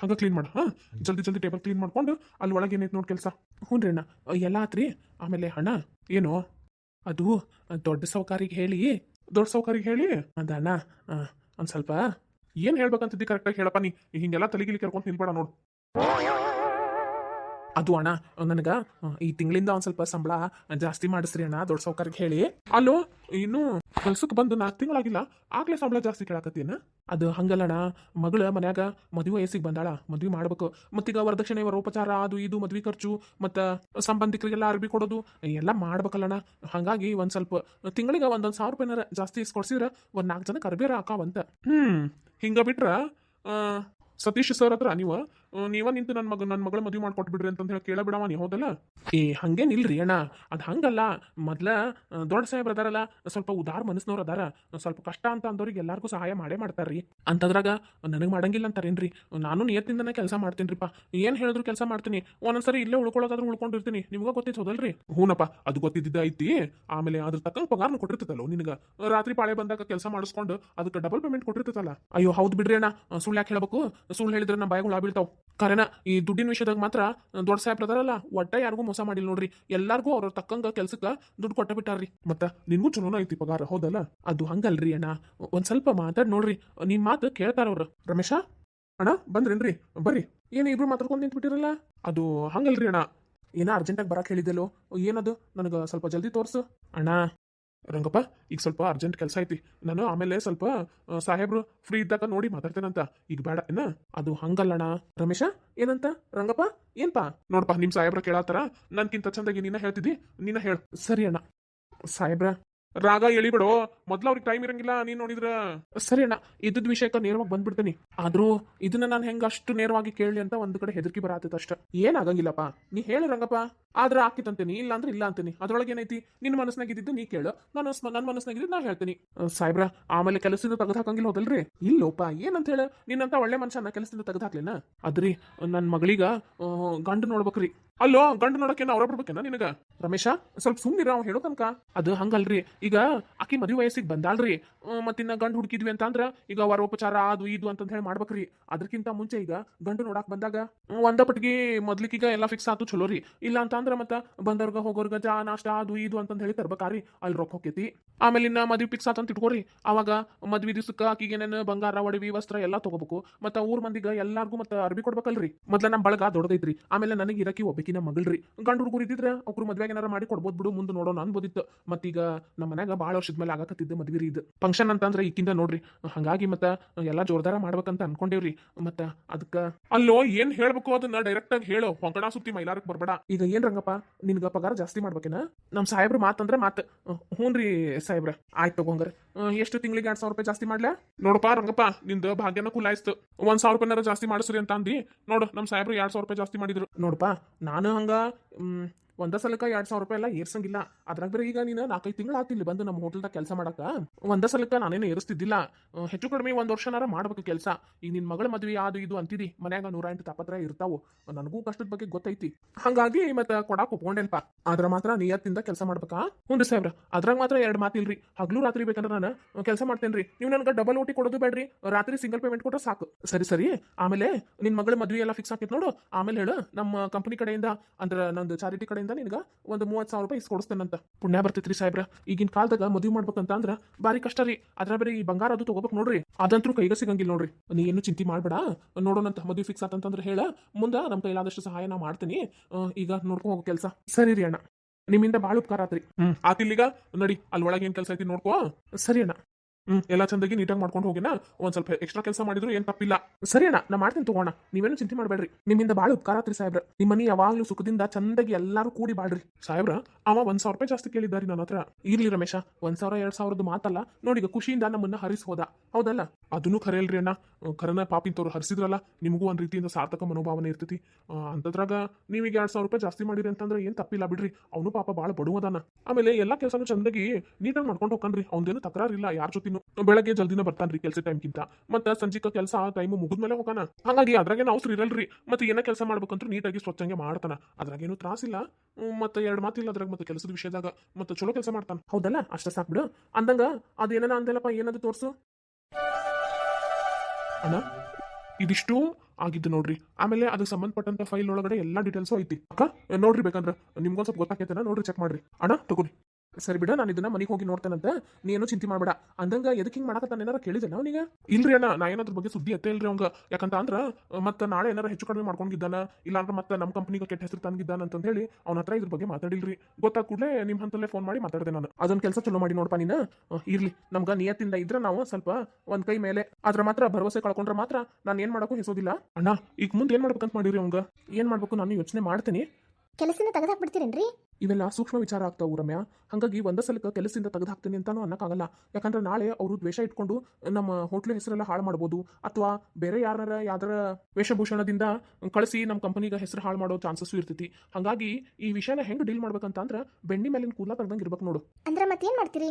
ಹಂಗ ಕ್ಲೀನ್ ಮಾಡು. ಹಾಂ, ಜಲ್ದಿ ಜಲ್ದಿ ಟೇಬಲ್ ಕ್ಲೀನ್ ಮಾಡ್ಕೊಂಡು ಅಲ್ಲಿ ಒಳಗೆ ಏನೈತೆ ನೋಡಿ ಕೆಲಸ. ಹ್ಞೂ ರೀ ಅಣ್ಣ ಎಲ್ಲ ಆತ್ರಿ? ಆಮೇಲೆ ಹಣ ಏನು? ಅದು ದೊಡ್ಡ ಸೌಕಾರಿಗೆ ಹೇಳಿ, ದೊಡ್ಡ ಸೌಕಾರಿಗೆ ಹೇಳಿ ಅದ ಅಣ್ಣ. ಒಂದು ಸ್ವಲ್ಪ ಏನು ಹೇಳ್ಬೇಕಂತಿದ್ದಿ ಕರೆಕ್ಟಾಗಿ ಹೇಳಪ್ಪ ನೀ. ಹಿಂಗೆಲ್ಲ ತಲೆಗಿಲಿ ಕರ್ಕೊಂಡು ನಿಲ್ಬೇಡ ನೋಡು. ಅದು ಅಣ್ಣ, ನನಗೆ ಈ ತಿಂಗಳಿಂದ ಒಂದು ಸ್ವಲ್ಪ ಸಂಬಳ ಜಾಸ್ತಿ ಮಾಡಿಸ್ರಿ ಅಣ್ಣ ದೊಡ್ಡ ಸೌಕಾರಿಗೆ ಹೇಳಿ. ಅಲ್ಲೋ, ಇನ್ನು ಕೆಲ್ಸಕ್ಕೆ ಬಂದು ನಾಲ್ಕು ತಿಂಗಳಾಗಿಲ್ಲ, ಆಗ್ಲೇ ಸಂಬಳ ಜಾಸ್ತಿ ಕೇಳಾಕತ್ತೀನ? ಅದು ಹಂಗಲ್ಲಣ ಮಗಳ ಮನ್ಯಾಗ ಮದುವೆ ವಯಸ್ಸಿಗೆ ಬಂದಾಳ, ಮದ್ವೆ ಮಾಡ್ಬೇಕು. ಮತ್ತೀಗ ವರದಕ್ಷಿಣೆ, ವರೋಪಚಾರ, ಅದು ಇದು, ಮದ್ವೆ ಖರ್ಚು, ಮತ್ತು ಸಂಬಂಧಿಕರಿಗೆಲ್ಲ ಅರ್ಬಿ ಕೊಡೋದು, ಎಲ್ಲ ಮಾಡ್ಬೇಕಲ್ಲಣ್ಣ. ಹಾಗಾಗಿ ಒಂದು ಸ್ವಲ್ಪ ತಿಂಗಳಿಗೆ ಒಂದೊಂದು ಸಾವಿರ ರೂಪಾಯಿನಾರ ಜಾಸ್ತಿ ಇಸ್ಕೊಡ್ಸಿದ್ರೆ ಒಂದು ನಾಲ್ಕು ಜನಕ್ಕೆ ಅರ್ಬಿರ ಹಾಕಾವಂತ ಹ್ಞೂ ಹಿಂಗ ಬಿಟ್ರ ಸತೀಶ್ ಸರ್ ಹತ್ರ ನೀವು ನೀವ ನಿಂತು ನನ್ನ ಮಗ ನನ್ನ ಮಗಳ ಮದುವೆ ಮಾಡ್ಕೊಟ್ಬಿಡ್ರಿ ಅಂತ ಹೇಳಿ ಕೇಳಬಿಡವ ನೀ, ಹೌದಲ್ಲ? ಏ, ಹಂಗೇನಿಲ್ರಿ ಅಣ್ಣ. ಅದು ಹಂಗಲ್ಲ. ಮೊದ್ಲ ದೊಡ್ಡ ಸಾಹೇಬ್ರ ಅದಾರಲ್ಲ, ಸ್ವಲ್ಪ ಉದಾರ ಮನಸ್ಸಿನವ್ರು ಅದಾರ. ಸ್ವಲ್ಪ ಕಷ್ಟ ಅಂತ ಅಂದವ್ರಿಗೆ ಎಲ್ಲಾರ್ಗೂ ಸಹಾಯ ಮಾಡೇ ಮಾಡ್ತಾರ್ರಿ. ಅಂತದ್ರಾಗ ನನಗೆ ಮಾಡಂಗಿಲ್ಲ ಅಂತಾರೇನ್ರಿ? ನಾನು ನಿಯತ್ತಿಂದನೇ ಕೆಲಸ ಮಾಡ್ತೀನಿರಿಪ್ಪ ಏನು ಹೇಳಿದ್ರು ಕೆಲಸ ಮಾಡ್ತೀನಿ. ಒಂದೊಂದ್ಸರಿ ಇಲ್ಲೇ ಉಳ್ಕೊಳ್ಳೋದಾದ್ರೂ ಉಳ್ಕೊಂಡಿರ್ತೀನಿ. ನಿಮ್ಗೆ ಗೊತ್ತಿತ್ತು ಹೌದಲ್ರಿ? ಹೂನಪ್ಪ, ಅದು ಗೊತ್ತಿದ್ದ ಐತಿ. ಆಮೇಲೆ ಅದ್ರ ತಕ್ಕಂಗೆ ಪಗಾರನು ಕೊಟ್ಟಿರ್ತದಲ್ಲ ನಿನಗೆ? ರಾತ್ರಿ ಪಾಳೆ ಬಂದಾಗ ಕೆಲಸ ಮಾಡಿಸ್ಕೊಂಡು ಅದಕ್ಕೆ ಡಬಲ್ ಪೇಮೆಂಟ್ ಕೊಟ್ಟಿರ್ತದಲ್ಲ? ಅಯ್ಯೋ, ಹೌದು ಬಿಡ್ರಿ ಅಣ್ಣ. ಸುಳ್ಳು ಯಾಕೆ ಹೇಳ್ಬೇಕು? ಸುಳ್ಳು ಹೇಳಿದ್ರೆ ನಮ್ಮ ಬಾಯಿಗಳು ಬೀಳ್ತಾವ್. ಕರೆನ ಈ ದುಡ್ಡಿನ ವಿಷಯದಾಗ ಮಾತ್ರ ದೊಡ್ಡ ಸಾಹೇಬ್ ಅದಾರಲ್ಲ, ಒಟ್ಟ ಯಾರಿಗೂ ಮೋಸ ಮಾಡಿಲ್ಲ ನೋಡ್ರಿ. ಎಲ್ಲಾರ್ಗೂ ಅವ್ರ ತಕ್ಕಂಗ ಕೆಲ್ಸಕ್ಕೆ ದುಡ್ಡು ಕೊಟ್ಟ ಬಿಟ್ಟಾರ್ರಿ. ಮತ್ತ ನಿನ್ಗೂ ಚಲೋನ ಐತಿ ಪಗಾರ, ಹೌದಲ್ಲ? ಅದು ಹಂಗಲ್ರಿ ಅಣ್ಣ. ಒಂದ್ ಸ್ವಲ್ಪ ಮಾತಾಡ್ ನೋಡ್ರಿ. ನಿನ್ ಮಾತು ಕೇಳ್ತಾರ ಅವ್ರು. ರಮೇಶ? ಅಣ್ಣ, ಬಂದ್ರೇನ್ರಿ? ಬರ್ರಿ. ಏನು ಇಬ್ರು ಮಾತಾಡ್ಕೊಂಡು ನಿಂತ್ಬಿಟ್ಟಿರಲ್ಲ? ಅದು ಹಂಗಲ್ರಿ ಅಣ್ಣ. ಏನೋ ಅರ್ಜೆಂಟಾಗಿ ಬರಕ್ಕೆ ಹೇಳಿದ್ದೆಲ್ಲೋ ಏನದು? ನನಗೆ ಸ್ವಲ್ಪ ಜಲ್ದಿ ತೋರ್ಸು. ಅಣ್ಣ ರಂಗಪ್ಪ, ಈಗ ಸ್ವಲ್ಪ ಅರ್ಜೆಂಟ್ ಕೆಲಸ ಐತಿ. ನಾನು ಆಮೇಲೆ ಸ್ವಲ್ಪ ಸಾಹೇಬ್ರು ಫ್ರೀ ಇದ್ದಾಗ ನೋಡಿ ಮಾತಾಡ್ತೇನಂತ. ಈಗ ಬೇಡ, ಏನ? ಅದು ಹಂಗಲ್ಲಣ ರಮೇಶ, ಏನಂತ? ರಂಗಪ್ಪ, ಏನ್ಪಾ? ನೋಡಪ್ಪ ನಿಮ್ ಸಾಹೇಬ್ರ ಕೇಳತ್ತಾರ ನನ್ಕಿಂತ ಚಂದಾಗಿ ನೀನ ಹೇಳ್ತಿದ್ದಿ, ನೀನ ಹೇಳು. ಸರಿ ಅಣ್ಣ. ಸಾಹೇಬ್ರ ರಾಗ ಎಳಿಬಿಡು ಮೊದ್ಲು ಅವ್ರಿಗೆ ಟೈಮ್ ಇರಂಗಿಲ್ಲ, ನೀನ್ ನೋಡಿದ್ರ? ಸರಿ ಅಣ್ಣ, ಇದ್ದದ ವಿಷಯಕ್ಕೆ ನೇರವಾಗಿ ಬಂದ್ಬಿಡ್ತೇನೆ. ಆದ್ರೂ ಇದನ್ನ ನಾನು ಹೆಂಗ ಅಷ್ಟು ನೇರವಾಗಿ ಕೇಳಿ ಅಂತ ಒಂದ್ ಕಡೆ ಹೆದರ್ಕಿ ಬರತ್ತೈತೆ ಅಷ್ಟ. ಏನಾಗಂಗಿಲ್ಲಪ್ಪ ನೀ ಹೇಳು ರಂಗಪ್ಪ. ಆದ್ರೆ ಆಕಿತಂತೀನಿ ಇಲ್ಲ ಅಂದ್ರೆ ಇಲ್ಲ ಅಂತೀನಿ. ಅದ್ರೊಳಗೆ ಏನೈತಿ ನಿನ್ನ ಮನಸ್ನಾಗ ಇದ್ದಿದ್ದು ನೀ ಕೇಳು ನಾನು ನನ್ನ ಮನಸ್ನಾಗಿದ್ದು ನಾ ಹೇಳ್ತೀನಿ. ಸಾಹೇಬ್ರ, ಆಮೇಲೆ ಕೆಲಸದಿಂದ ತೆಗೆದು ಹಾಕಂಗಿಲ್ಲ ಹೋದಲ್ರಿ? ಇಲ್ಲೋಪ, ಏನಂತ ಹೇಳ? ನಿನ್ನಂತ ಒಳ್ಳೆ ಮನುಷ್ಯನ ಕೆಲಸದಿಂದ ತೆಗೆದು ಹಾಕ್ಲೇನ? ಅದ್ರಿ ನನ್ನ ಮಗಳಿಗ ಗಂಡು ನೋಡ್ಬೇಕ್ರಿ. ಅಲ್ಲೋ ಗಂಡು ನೋಡಕ್ಕೆ ಅವ್ರ ಬರ್ಬೇಕೇನ ನಿನಗ? ರಮೇಶ, ಸ್ವಲ್ಪ ಸುಮ್ಮನಿರ ಅವ್ ಹೇಳೋ ತನಕ. ಅದು ಹಂಗಲ್ರಿ. ಈಗ ಆಕಿ ಮದುವೆ ವಯಸ್ಸಿಗೆ ಬಂದಾಳ್ರಿ. ಮತ್ತ ಮತ್ತಿನ್ನ ಗಂಡು ಹುಡುಕಿದ್ವಿ ಅಂತಂದ್ರ ಈಗ ವರೋಪಚಾರ ಅದು ಇದು ಅಂತ ಹೇಳಿ ಮಾಡ್ಬೇಕ್ರಿ. ಅದಕ್ಕಿಂತ ಮುಂಚೆ ಈಗ ಗಂಡು ನೋಡಕ್ ಬಂದಾಗ ಒಂದ ಪಟ್ಟಿಗೆ ಮೊದ್ಲಿಕ್ಕೀಗ ಎಲ್ಲ ಫಿಕ್ಸ್ ಆತು ಚಲೋ ರೀ ಇಲ್ಲ ಅಂತಂದ್ರ ಮತ್ತ ಬಂದವ್ರಗ ಹೋಗೋರ್ಗ ಚಾ ನಾಷ್ಟ ಅದು ಇದು ಅಂತ ಹೇಳಿ ತರ್ಬೇಕಾರಿ. ಅಲ್ಲಿ ರೊಕ್ಕ ಹೋಕೈತಿ ಆಮೇಲೆ ಇನ್ನ ಮದ್ವಿ ಫಿಕ್ಸ್ ಆತಂತ ಇಟ್ಕೋರಿ. ಅವಾಗ ಮದ್ವಿ ದಿವ್ಸಕ್ಕ ಆಕಿಗೆ ಬಂಗಾರ, ಒಡವಿ, ವಸ್ತ್ರ ಎಲ್ಲಾ ತಗೋಬೇಕು. ಮತ್ತ ಊರ್ ಮಂದಿಗ ಎಲ್ಲಾರ್ಗೂ ಮತ್ತ ಅರ್ಬಿ ಕೊಡ್ಬೇಕಲ್ರಿ. ಮೊದ್ಲ ನಮ್ ಬಳಗ ದೊಡ್ಡದೈತ್ರಿ. ಆಮೇಲೆ ನನಗೆ ಇರಕಿ ಒಬ್ಬಕಿನ ಮಗಳ್ರಿ. ಗಂಡು ಹುಡುಗರು ಇದ್ದಿದ್ರೆ ಅವ್ರು ಮದ್ವೆಗೆ ಏನಾರ ಮಾಡಿ ಕೊಡ್ಬೋದು ಬಿಡು, ಮುಂದೆ ನೋಡೋಣ ಅನ್ಬೋದಿತ್ತು. ಮತ್ತೀಗ ನಮ್ಮ ಮನ್ಯಾಗ ಭಾಳ ವರ್ಷದ ಮೇಲೆ ಆಗಕತ್ತಿದ್ದ ಮದ್ವೆ ರೀ ಇದು. ಫಂಕ್ಷನ್ ಅಂತಂದ್ರೆ ಈಕಿಂದ ನೋಡ್ರಿ. ಹಂಗಾಗಿ ಮತ್ತ ಎಲ್ಲ ಜೋರ್ದಾರ ಮಾಡ್ಬೇಕಂತ ಅನ್ಕೊಂಡೇವ್ರಿ. ಮತ್ತ ಅದಕ್ಕ ಅಲ್ಲೋ, ಏನ್ ಹೇಳ್ಬೇಕು ಅದನ್ನ ಡೈರೆಕ್ಟ್ ಆಗಿ ಹೇಳು. ಹೊಂಕಣ ಸುತ್ತಿ ಮೈಲಾರಕ್ ಬರ್ಬೇಡ. ಈಗ ಏನ್ ರಂಗಪ್ಪ, ನಿನ್ಗ ಪಗಾರ ಜಾಸ್ತಿ ಮಾಡ್ಬೇಕೇನ? ನಮ್ ಸಾಹೇಬ್ರ ಮಾತಂದ್ರೆ ಹ್ಞೂ ರೀ ಸಾಹೇಬ್ರ. ಆಯ್ತು ತಗೊಂಗ್ರ ಎಷ್ಟು ತಿಂಗಳಿಗೆ ಎರಡು ಸಾವಿರ ರೂಪಾಯಿ ಜಾಸ್ತಿ ಮಾಡ್ಲಾ? ನೋಡಪ್ಪ ರಂಗಪ್ಪ, ನಿಂದ ಭಾಗ್ಯನ ಕುಲಾಯಿಸ್ತು. ಒಂದ್ ಸಾವಿರ ರೂಪಾಯಿನಾರ ಜಾಸ್ತಿ ಮಾಡಿಸ್ರಿ ಅಂತ ಅಂದಿ. ನೋಡು, ನಮ್ ಸಾಹೇಬ್ರು ಎರಡ್ ಸಾವಿರ ರೂಪಾಯಿ ಜಾಸ್ತಿ ಮಾಡಿದ್ರು. ನೋಡಪ್ಪ ನಾನು ಹಂಗ ಮ್, ಒಂದ ಸಲಕ್ಕ ಎರಡ್ ಸಾವಿರ ರೂಪಾಯಿ ಎಲ್ಲ ಏರ್ಸಂಗಿಲ್ಲ. ಅದ್ರಾಗ ಬೇರೆ ಈಗ ನೀನು ನಾಲ್ಕೈದು ತಿಂಗಳು ಆತಿಲ್ಲ ಬಂದು ನಮ್ಮ ಹೋಟೆಲ್ದಾಗ ಕೆಲಸ ಮಾಡಕ ಒಂದ ಸಲಕ್ಕ ನಾನೇನು ಏರಿಸ್ತಿದ್ದಿಲ್ಲ. ಹೆಚ್ಚು ಕಡಿಮೆ ಒಂದ್ ವರ್ಷನಾರ ಮಾಡ್ಬೇಕು ಕೆಲಸ. ಈಗ ನಿನ್ ಮಗಳ ಮದ್ವಿ ಅದು ಇದು ಅಂತಿದಿ. ಮನ್ಯಾಗ ನೂರ ಎಂಟು ತಾಪತ್ರ ಇರ್ತಾವು. ನನಗೂ ಕಷ್ಟದ ಬಗ್ಗೆ ಗೊತ್ತೈತಿ. ಹಂಗಾಗಿ ಮತ್ತ ಕೊಡಾಕ್ ಒಪ್ಕೊಂಡೇನ್ಪ ಆದ್ರ ಮಾತ್ರ ನಿಯತ್ತಿಂದ ಕೆಲಸ ಮಾಡ್ಬೇಕಾ? ಹ್ಞೂ ರೀ ಸಾಹೇಬ್ರ, ಅದ್ರಾಗ ಮಾತ್ರ ಎರಡು ಮಾತಿಲ್ರಿ ಹಗ್ಲು ರಾತ್ರಿ ಬೇಕಂದ್ರೆ ನಾನು ಕೆಲಸ ಮಾಡ್ತೇನ್ರಿ. ನೀವು ನನಗೆ ಡಬಲ್ ಓಟಿ ಕೊಡೋದು ಬೇಡ್ರಿ. ರಾತ್ರಿ ಸಿಂಗಲ್ ಪೇಮೆಂಟ್ ಕೊಟ್ಟರೆ ಸಾಕು. ಸರಿ ಸರಿ. ಆಮೇಲೆ ನಿನ್ ಮಗಳ ಮದ್ವೆ ಎಲ್ಲ ಫಿಕ್ಸ್ ಹಾಕಿತ್ ನೋಡು. ಆಮೇಲೆ ಹೇಳು. ನಮ್ಮ ಕಂಪನಿ ಕಡೆಯಿಂದ, ಅಂದ್ರೆ ನಂದು ಚಾರಿಟಿ ಕಡೆಯಿಂದ ನಿನ್ಗ ಒಂದು ಮೂವತ್ತು ಸಾವಿರ ರೂಪಾಯಿ ಇಸ್ಕೊಡಿಸ್ತೇನಂತ ಪುಣ್ಯ ಬರ್ತೈತ್ರಿ ಸಾಹೇಬ್ರ. ಈಗಿನ ಕಾಲದಾಗ ಮದುವೆ ಮಾಡ್ಬೇಕಂತ ಅಂದ್ರ ಬಾರಿ ಕಷ್ಟ ರೀ. ಅದ್ರ ಬೇರೆ ಈ ಬಂಗಾರ ಅದು ತಗೋಬೇಕು ನೋಡ್ರಿ. ಅದಂತೂ ಕೈಗೆ ಸಿಗಂಗಿಲ್ಲ ನೋಡ್ರಿ. ನೀ ಏನು ಚಿಂತೆ ಮಾಡಬೇಡ. ನೋಡೋಣಂತ ಮದುವೆ ಫಿಕ್ಸ್ ಆತಂತಂದ್ರೆ ಹೇಳ. ಮುಂದೆ ನಮ್ಮ ಕೈಲಾದಷ್ಟು ಸಹಾಯ ನಾ ಮಾಡ್ತೀನಿ. ಈಗ ನೋಡ್ಕೊ ಹೋಗೋ ಕೆಲಸ. ಸರಿ ರೀ ಅಣ್ಣ. ನಿಮ್ಮಿಂದ ಭಾಳ ಉಪಕಾರ ಆತ್ರಿ. ಹ್ಮ್. ಆತಿಲ್ಲಿಗ ನಡಿ. ಅಲ್ಲಿ ಒಳಗೆ ಏನ್ ಕೆಲಸ ಐತಿ ನೋಡ್ಕೋ. ಸರಿ ಅಣ್ಣ. ಹ್ಮ್. ಎಲ್ಲ ಚಂದಾಗಿ ನೀಟಾಗಿ ಮಾಡ್ಕೊಂಡು ಹೋಗಿನ? ಒಂದ್ ಸ್ವಲ್ಪ ಎಕ್ಸ್ಟ್ರಾ ಕೆಲಸ ಮಾಡಿದ್ರು ಏನ್ ತಪ್ಪಿಲ್ಲ. ಸರಿ ಅಣ್ಣ, ನಾ ಮಾಡ್ತೀನಿ ತಗೋಣ ನೀವೇನು ಚಿಂತೆ ಮಾಡಬೇಡ್ರಿ. ನಿಮ್ಮಿಂದ ಬಾಳ ಉಪಕಾರ ಆತ್ರಿ ಸಾಹೇಬ್ರ. ನಿಮ್ಮ ಮನಿ ಯಾವಾಗ್ಲೂ ಸುಖದಿಂದ ಚಂದಾಗಿ ಎಲ್ಲಾರು ಕೂಡಿ ಬಾಳ್ರಿ. ಸಾಹೇಬ್ರ, ಅವ ಒಂದ್ ಸಾವಿರ ರೂಪಾಯಿ ಜಾಸ್ತಿ ಕೇಳಿದ್ದಾರಿ ನನ್ನ ಹತ್ರ. ಇರ್ಲಿ ರಮೇಶ, ಒಂದ್ ಸಾವಿರ, ಎರಡ್ ಸಾವಿರದ ಮಾತಲ್ಲ. ನೋಡಿ ಈಗ ಖುಷಿಯಿಂದ ನಮ್ಮನ್ನ ಹರಿಸ್ ಹೋದ ಹೌದಲ್ಲ? ಅದನ್ನು ಖರೇಲ್ರಿ ಅಣ್ಣ. ಖರನ ಪಾಪಿಂತವ್ರು ಹರಿಸಿದ್ರಲ್ಲ, ನಿಮಗೂ ಒಂದ್ ರೀತಿಯಿಂದ ಸಾರ್ಥಕ ಮನೋಭಾವನೆ ಇರ್ತೈತಿ. ಅಂತದ್ರಾಗ ನೀವೀಗ ಎರಡ್ ಸಾವಿರ ರೂಪಾಯಿ ಜಾಸ್ತಿ ಮಾಡಿರಿ ಅಂತಂದ್ರೆ ಏನ್ ತಪ್ಪಿಲ್ಲ ಬಿಡ್ರಿ. ಅವನು ಪಾಪ ಬಾಳ ಬಡವದಾನ. ಆಮೇಲೆ ಎಲ್ಲಾ ಕೆಲಸನೂ ಚಂದಾಗಿ ನೀಟಾಗಿ ಮಾಡ್ಕೊಂಡು ಹೋಗ್ಕನ್ರಿ ಅವ್ನದೇನು ತಕರಾರಿಲ್ಲ. ಯಾರ ಜೊತಿನೂ ಬೆಳಗ್ಗೆ ಜಲ್ದಿನ ಬರ್ತಾನ್ರಿ ಕೆಲಸ ಟೈಮ್ಗಿಂತ ಮತ್ತೆ ಸಂಜಿಕ ಕೆಲಸ ಆ ಟೈಮ್ ಮುಗಿದ್ಮೇಲೆ ಹೋಗಾನ. ಹಾಗಾಗಿ ನಾವು ಅವಸರ ಇರಲ್ರಿ ಮತ್ತೆ ಏನ ಕೆಲಸ ಮಾಡ್ಬೇಕಂದ್ರೂ ನೀಟಾಗಿ ಸ್ವಚ್ಛಂಗೆ ಮಾಡ್ತಾನ. ಅದ್ರಾಗೇನು ತ್ರಾಸಿಲ್ಲ ಮತ್ತೆ ಎರಡು ಮಾತಿಲ್ಲ ಅದ್ರಾಗ ಮತ್ತೆ ಕೆಲಸದ ವಿಷಯದಾಗ. ಮತ್ತೆ ಚಲೋ ಕೆಲಸ ಮಾಡ್ತಾನ. ಹೌದಲ್ಲ? ಅಷ್ಟ ಸಾಕ್ ಬಿಡು. ಅಂದಂಗ ಅದೇನ ಅಂದಲ್ಲಪ್ಪ ಏನದು ತೋರ್ಸು? ಅಣ್ಣ, ಇದಿಷ್ಟು ಆಗಿದ್ದು ನೋಡ್ರಿ. ಆಮೇಲೆ ಅದಕ್ಕೆ ಸಂಬಂಧಪಟ್ಟಂತ ಫೈಲ್ ಒಳಗಡೆ ಎಲ್ಲಾ ಡೀಟೇಲ್ಸು ಐತಿ. ಅಕ್ಕ, ನೋಡ್ರಿ ಬೇಕಂದ್ರೆ. ನಿಮ್ಗೊಂದ್ ಸ್ವಲ್ಪ ಗೊತ್ತಾಕೈತೆ ನೋಡ್ರಿ ಚೆಕ್ ಮಾಡ್ರಿ. ಅಣ್ಣ, ತಗೋರಿ. ಸರಿ ಬಿಡ, ನಾನು ಇದನ್ನ ಮನೆಗೆ ಹೋಗಿ ನೋಡ್ತೇನಂತ. ನೀನು ಚಿಂತೆ ಮಾಡಬೇಡ. ಅಂದಂಗ ಎದಕ್ಕೆ ಹಿಂಗ್ ಮಾಡಕತ್ತಾನ ಏನಾರ ಕೇಳಿದೆ ಅವನಿಗೆ ಇಲ್ರಿ ಅಣ್ಣ, ನಾ ಏನಾದ್ರ ಬಗ್ಗೆ ಸುದ್ದಿ ಎತ್ತೇ ಇಲ್ರಿ ಅವಂಗ. ಯಾಕಂತ ಅಂದ್ರ, ಮತ್ತೆ ನಾಳೆ ಏನಾರ ಹೆಚ್ಚು ಕಡಿಮೆ ಮಾಡ್ಕೊಂಡಿದ್ದಾನ, ಇಲ್ಲಾಂದ್ರೆ ಮತ್ತೆ ನಮ್ಮ ಕಂಪ್ನಿಗೆ ಕೆಟ್ಟ ಹೆಸರು ತಂದಿದ್ದಾನ ಅಂತ ಹೇಳಿ ಅವ್ನ ಹತ್ರ ಇದ್ರ ಬಗ್ಗೆ ಮಾತಾಡಿಲ್ರಿ. ಗೊತ್ತಾದ ಕೂಡಲೇ ನಿಮ್ಮ ಹಂತಲ್ಲೇ ಫೋನ್ ಮಾಡಿ ಮಾತಾಡಿದೆ ನಾನು. ಅದೊಂದು ಕೆಲಸ ಚಲೋ ಮಾಡಿ ನೋಡಪ್ಪ ನೀನು? ಇರ್ಲಿ. ನಮ್ಗ ನಿಯತ್ತಿಂದ ಇದ್ರೆ ನಾವು ಸ್ವಲ್ಪ ಒಂದ್ ಕೈ ಮೇಲೆ. ಅದ್ರ ಮಾತ್ರ ಭರವಸೆ ಕಳ್ಕೊಂಡ್ರೆ ಮಾತ್ರ ನಾನು ಏನ್ ಮಾಡಕ್ಕೂ ಹೆಸೋದಿಲ್ಲ. ಅಣ್ಣ, ಈಗ ಮುಂದೆ ಏನ್ ಮಾಡ್ಬೇಕಂತ ಮಾಡಿರಿ ಅವಂಗ? ಏನ್ ಮಾಡ್ಬೇಕು ನಾನು ಯೋಚನೆ ಮಾಡ್ತೀನಿ. ಕೆಲಸನ ತೆಗೆದಾಕ್ಬಿಡ್ತೀರೇನ್ರಿ? ಇವೆಲ್ಲ ಸೂಕ್ಷ್ಮ ವಿಚಾರ ಆಗ್ತಾವು ರಮ್ಯಾ. ಹಾಗಾಗಿ ಒಂದ ಸಲಕ್ಕೆ ಕೆಲಸದಿಂದ ತೆಗೆದು ಹಾಕ್ತೀನಿ ಅಂತಾನು ಅನ್ನಕ್ಕಾಗಲ್ಲ. ಯಾಕಂದ್ರೆ ನಾಳೆ ಅವರು ದ್ವೇಷ ಇಟ್ಕೊಂಡು ನಮ್ಮ ಹೋಟ್ಲು ಹೆಸರೆಲ್ಲ ಹಾಳು ಮಾಡ್ಬೋದು. ಅಥವಾ ಬೇರೆ ಯಾರ ಯಾವ್ದಾರ ವೇಷಭೂಷಣದಿಂದ ಕಳಿಸಿ ನಮ್ಮ ಕಂಪನಿಗೆ ಹೆಸರು ಹಾಳು ಮಾಡೋ ಚಾನ್ಸಸ್ ಇರ್ತೈತಿ. ಹಾಗಾಗಿ ಈ ವಿಷಯನ ಹೆಂಗೆ ಡೀಲ್ ಮಾಡ್ಬೇಕಂತಂದ್ರೆ ಬೆಣ್ಣಿ ಮೇಲಿನ ಕೂಲ ತೆಗ್ದಂಗೆ ಇರ್ಬೇಕು ನೋಡು. ಅಂದ್ರೆ ಮತ್ತೇನ್ ಮಾಡ್ತೀರಿ?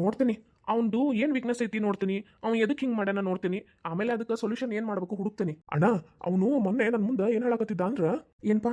ನೋಡ್ತೀನಿ. ಅವ್ನ್ದು ಏನ್ ವೀಕ್ನೆಸ್ ಐತಿ ನೋಡ್ತೀನಿ. ಅವ್ನು ಎದಕ್ಕೆ ಹಿಂಗ್ ಮಾಡ್ಯಾನ ನೋಡ್ತೀನಿ. ಆಮೇಲೆ ಅದಕ್ಕೆ ಸೊಲ್ಯೂಷನ್ ಏನ್ ಮಾಡ್ಬೇಕು ಹುಡುಕ್ತೀನಿ. ಅಣ್ಣ ಅವನು ಮೊನ್ನೆ ನನ್ನ ಮುಂದೆ ಏನ್ ಹೇಳಕತ್ತಿದ್ದ ಅಂದ್ರ ಏನ್ಪಾ?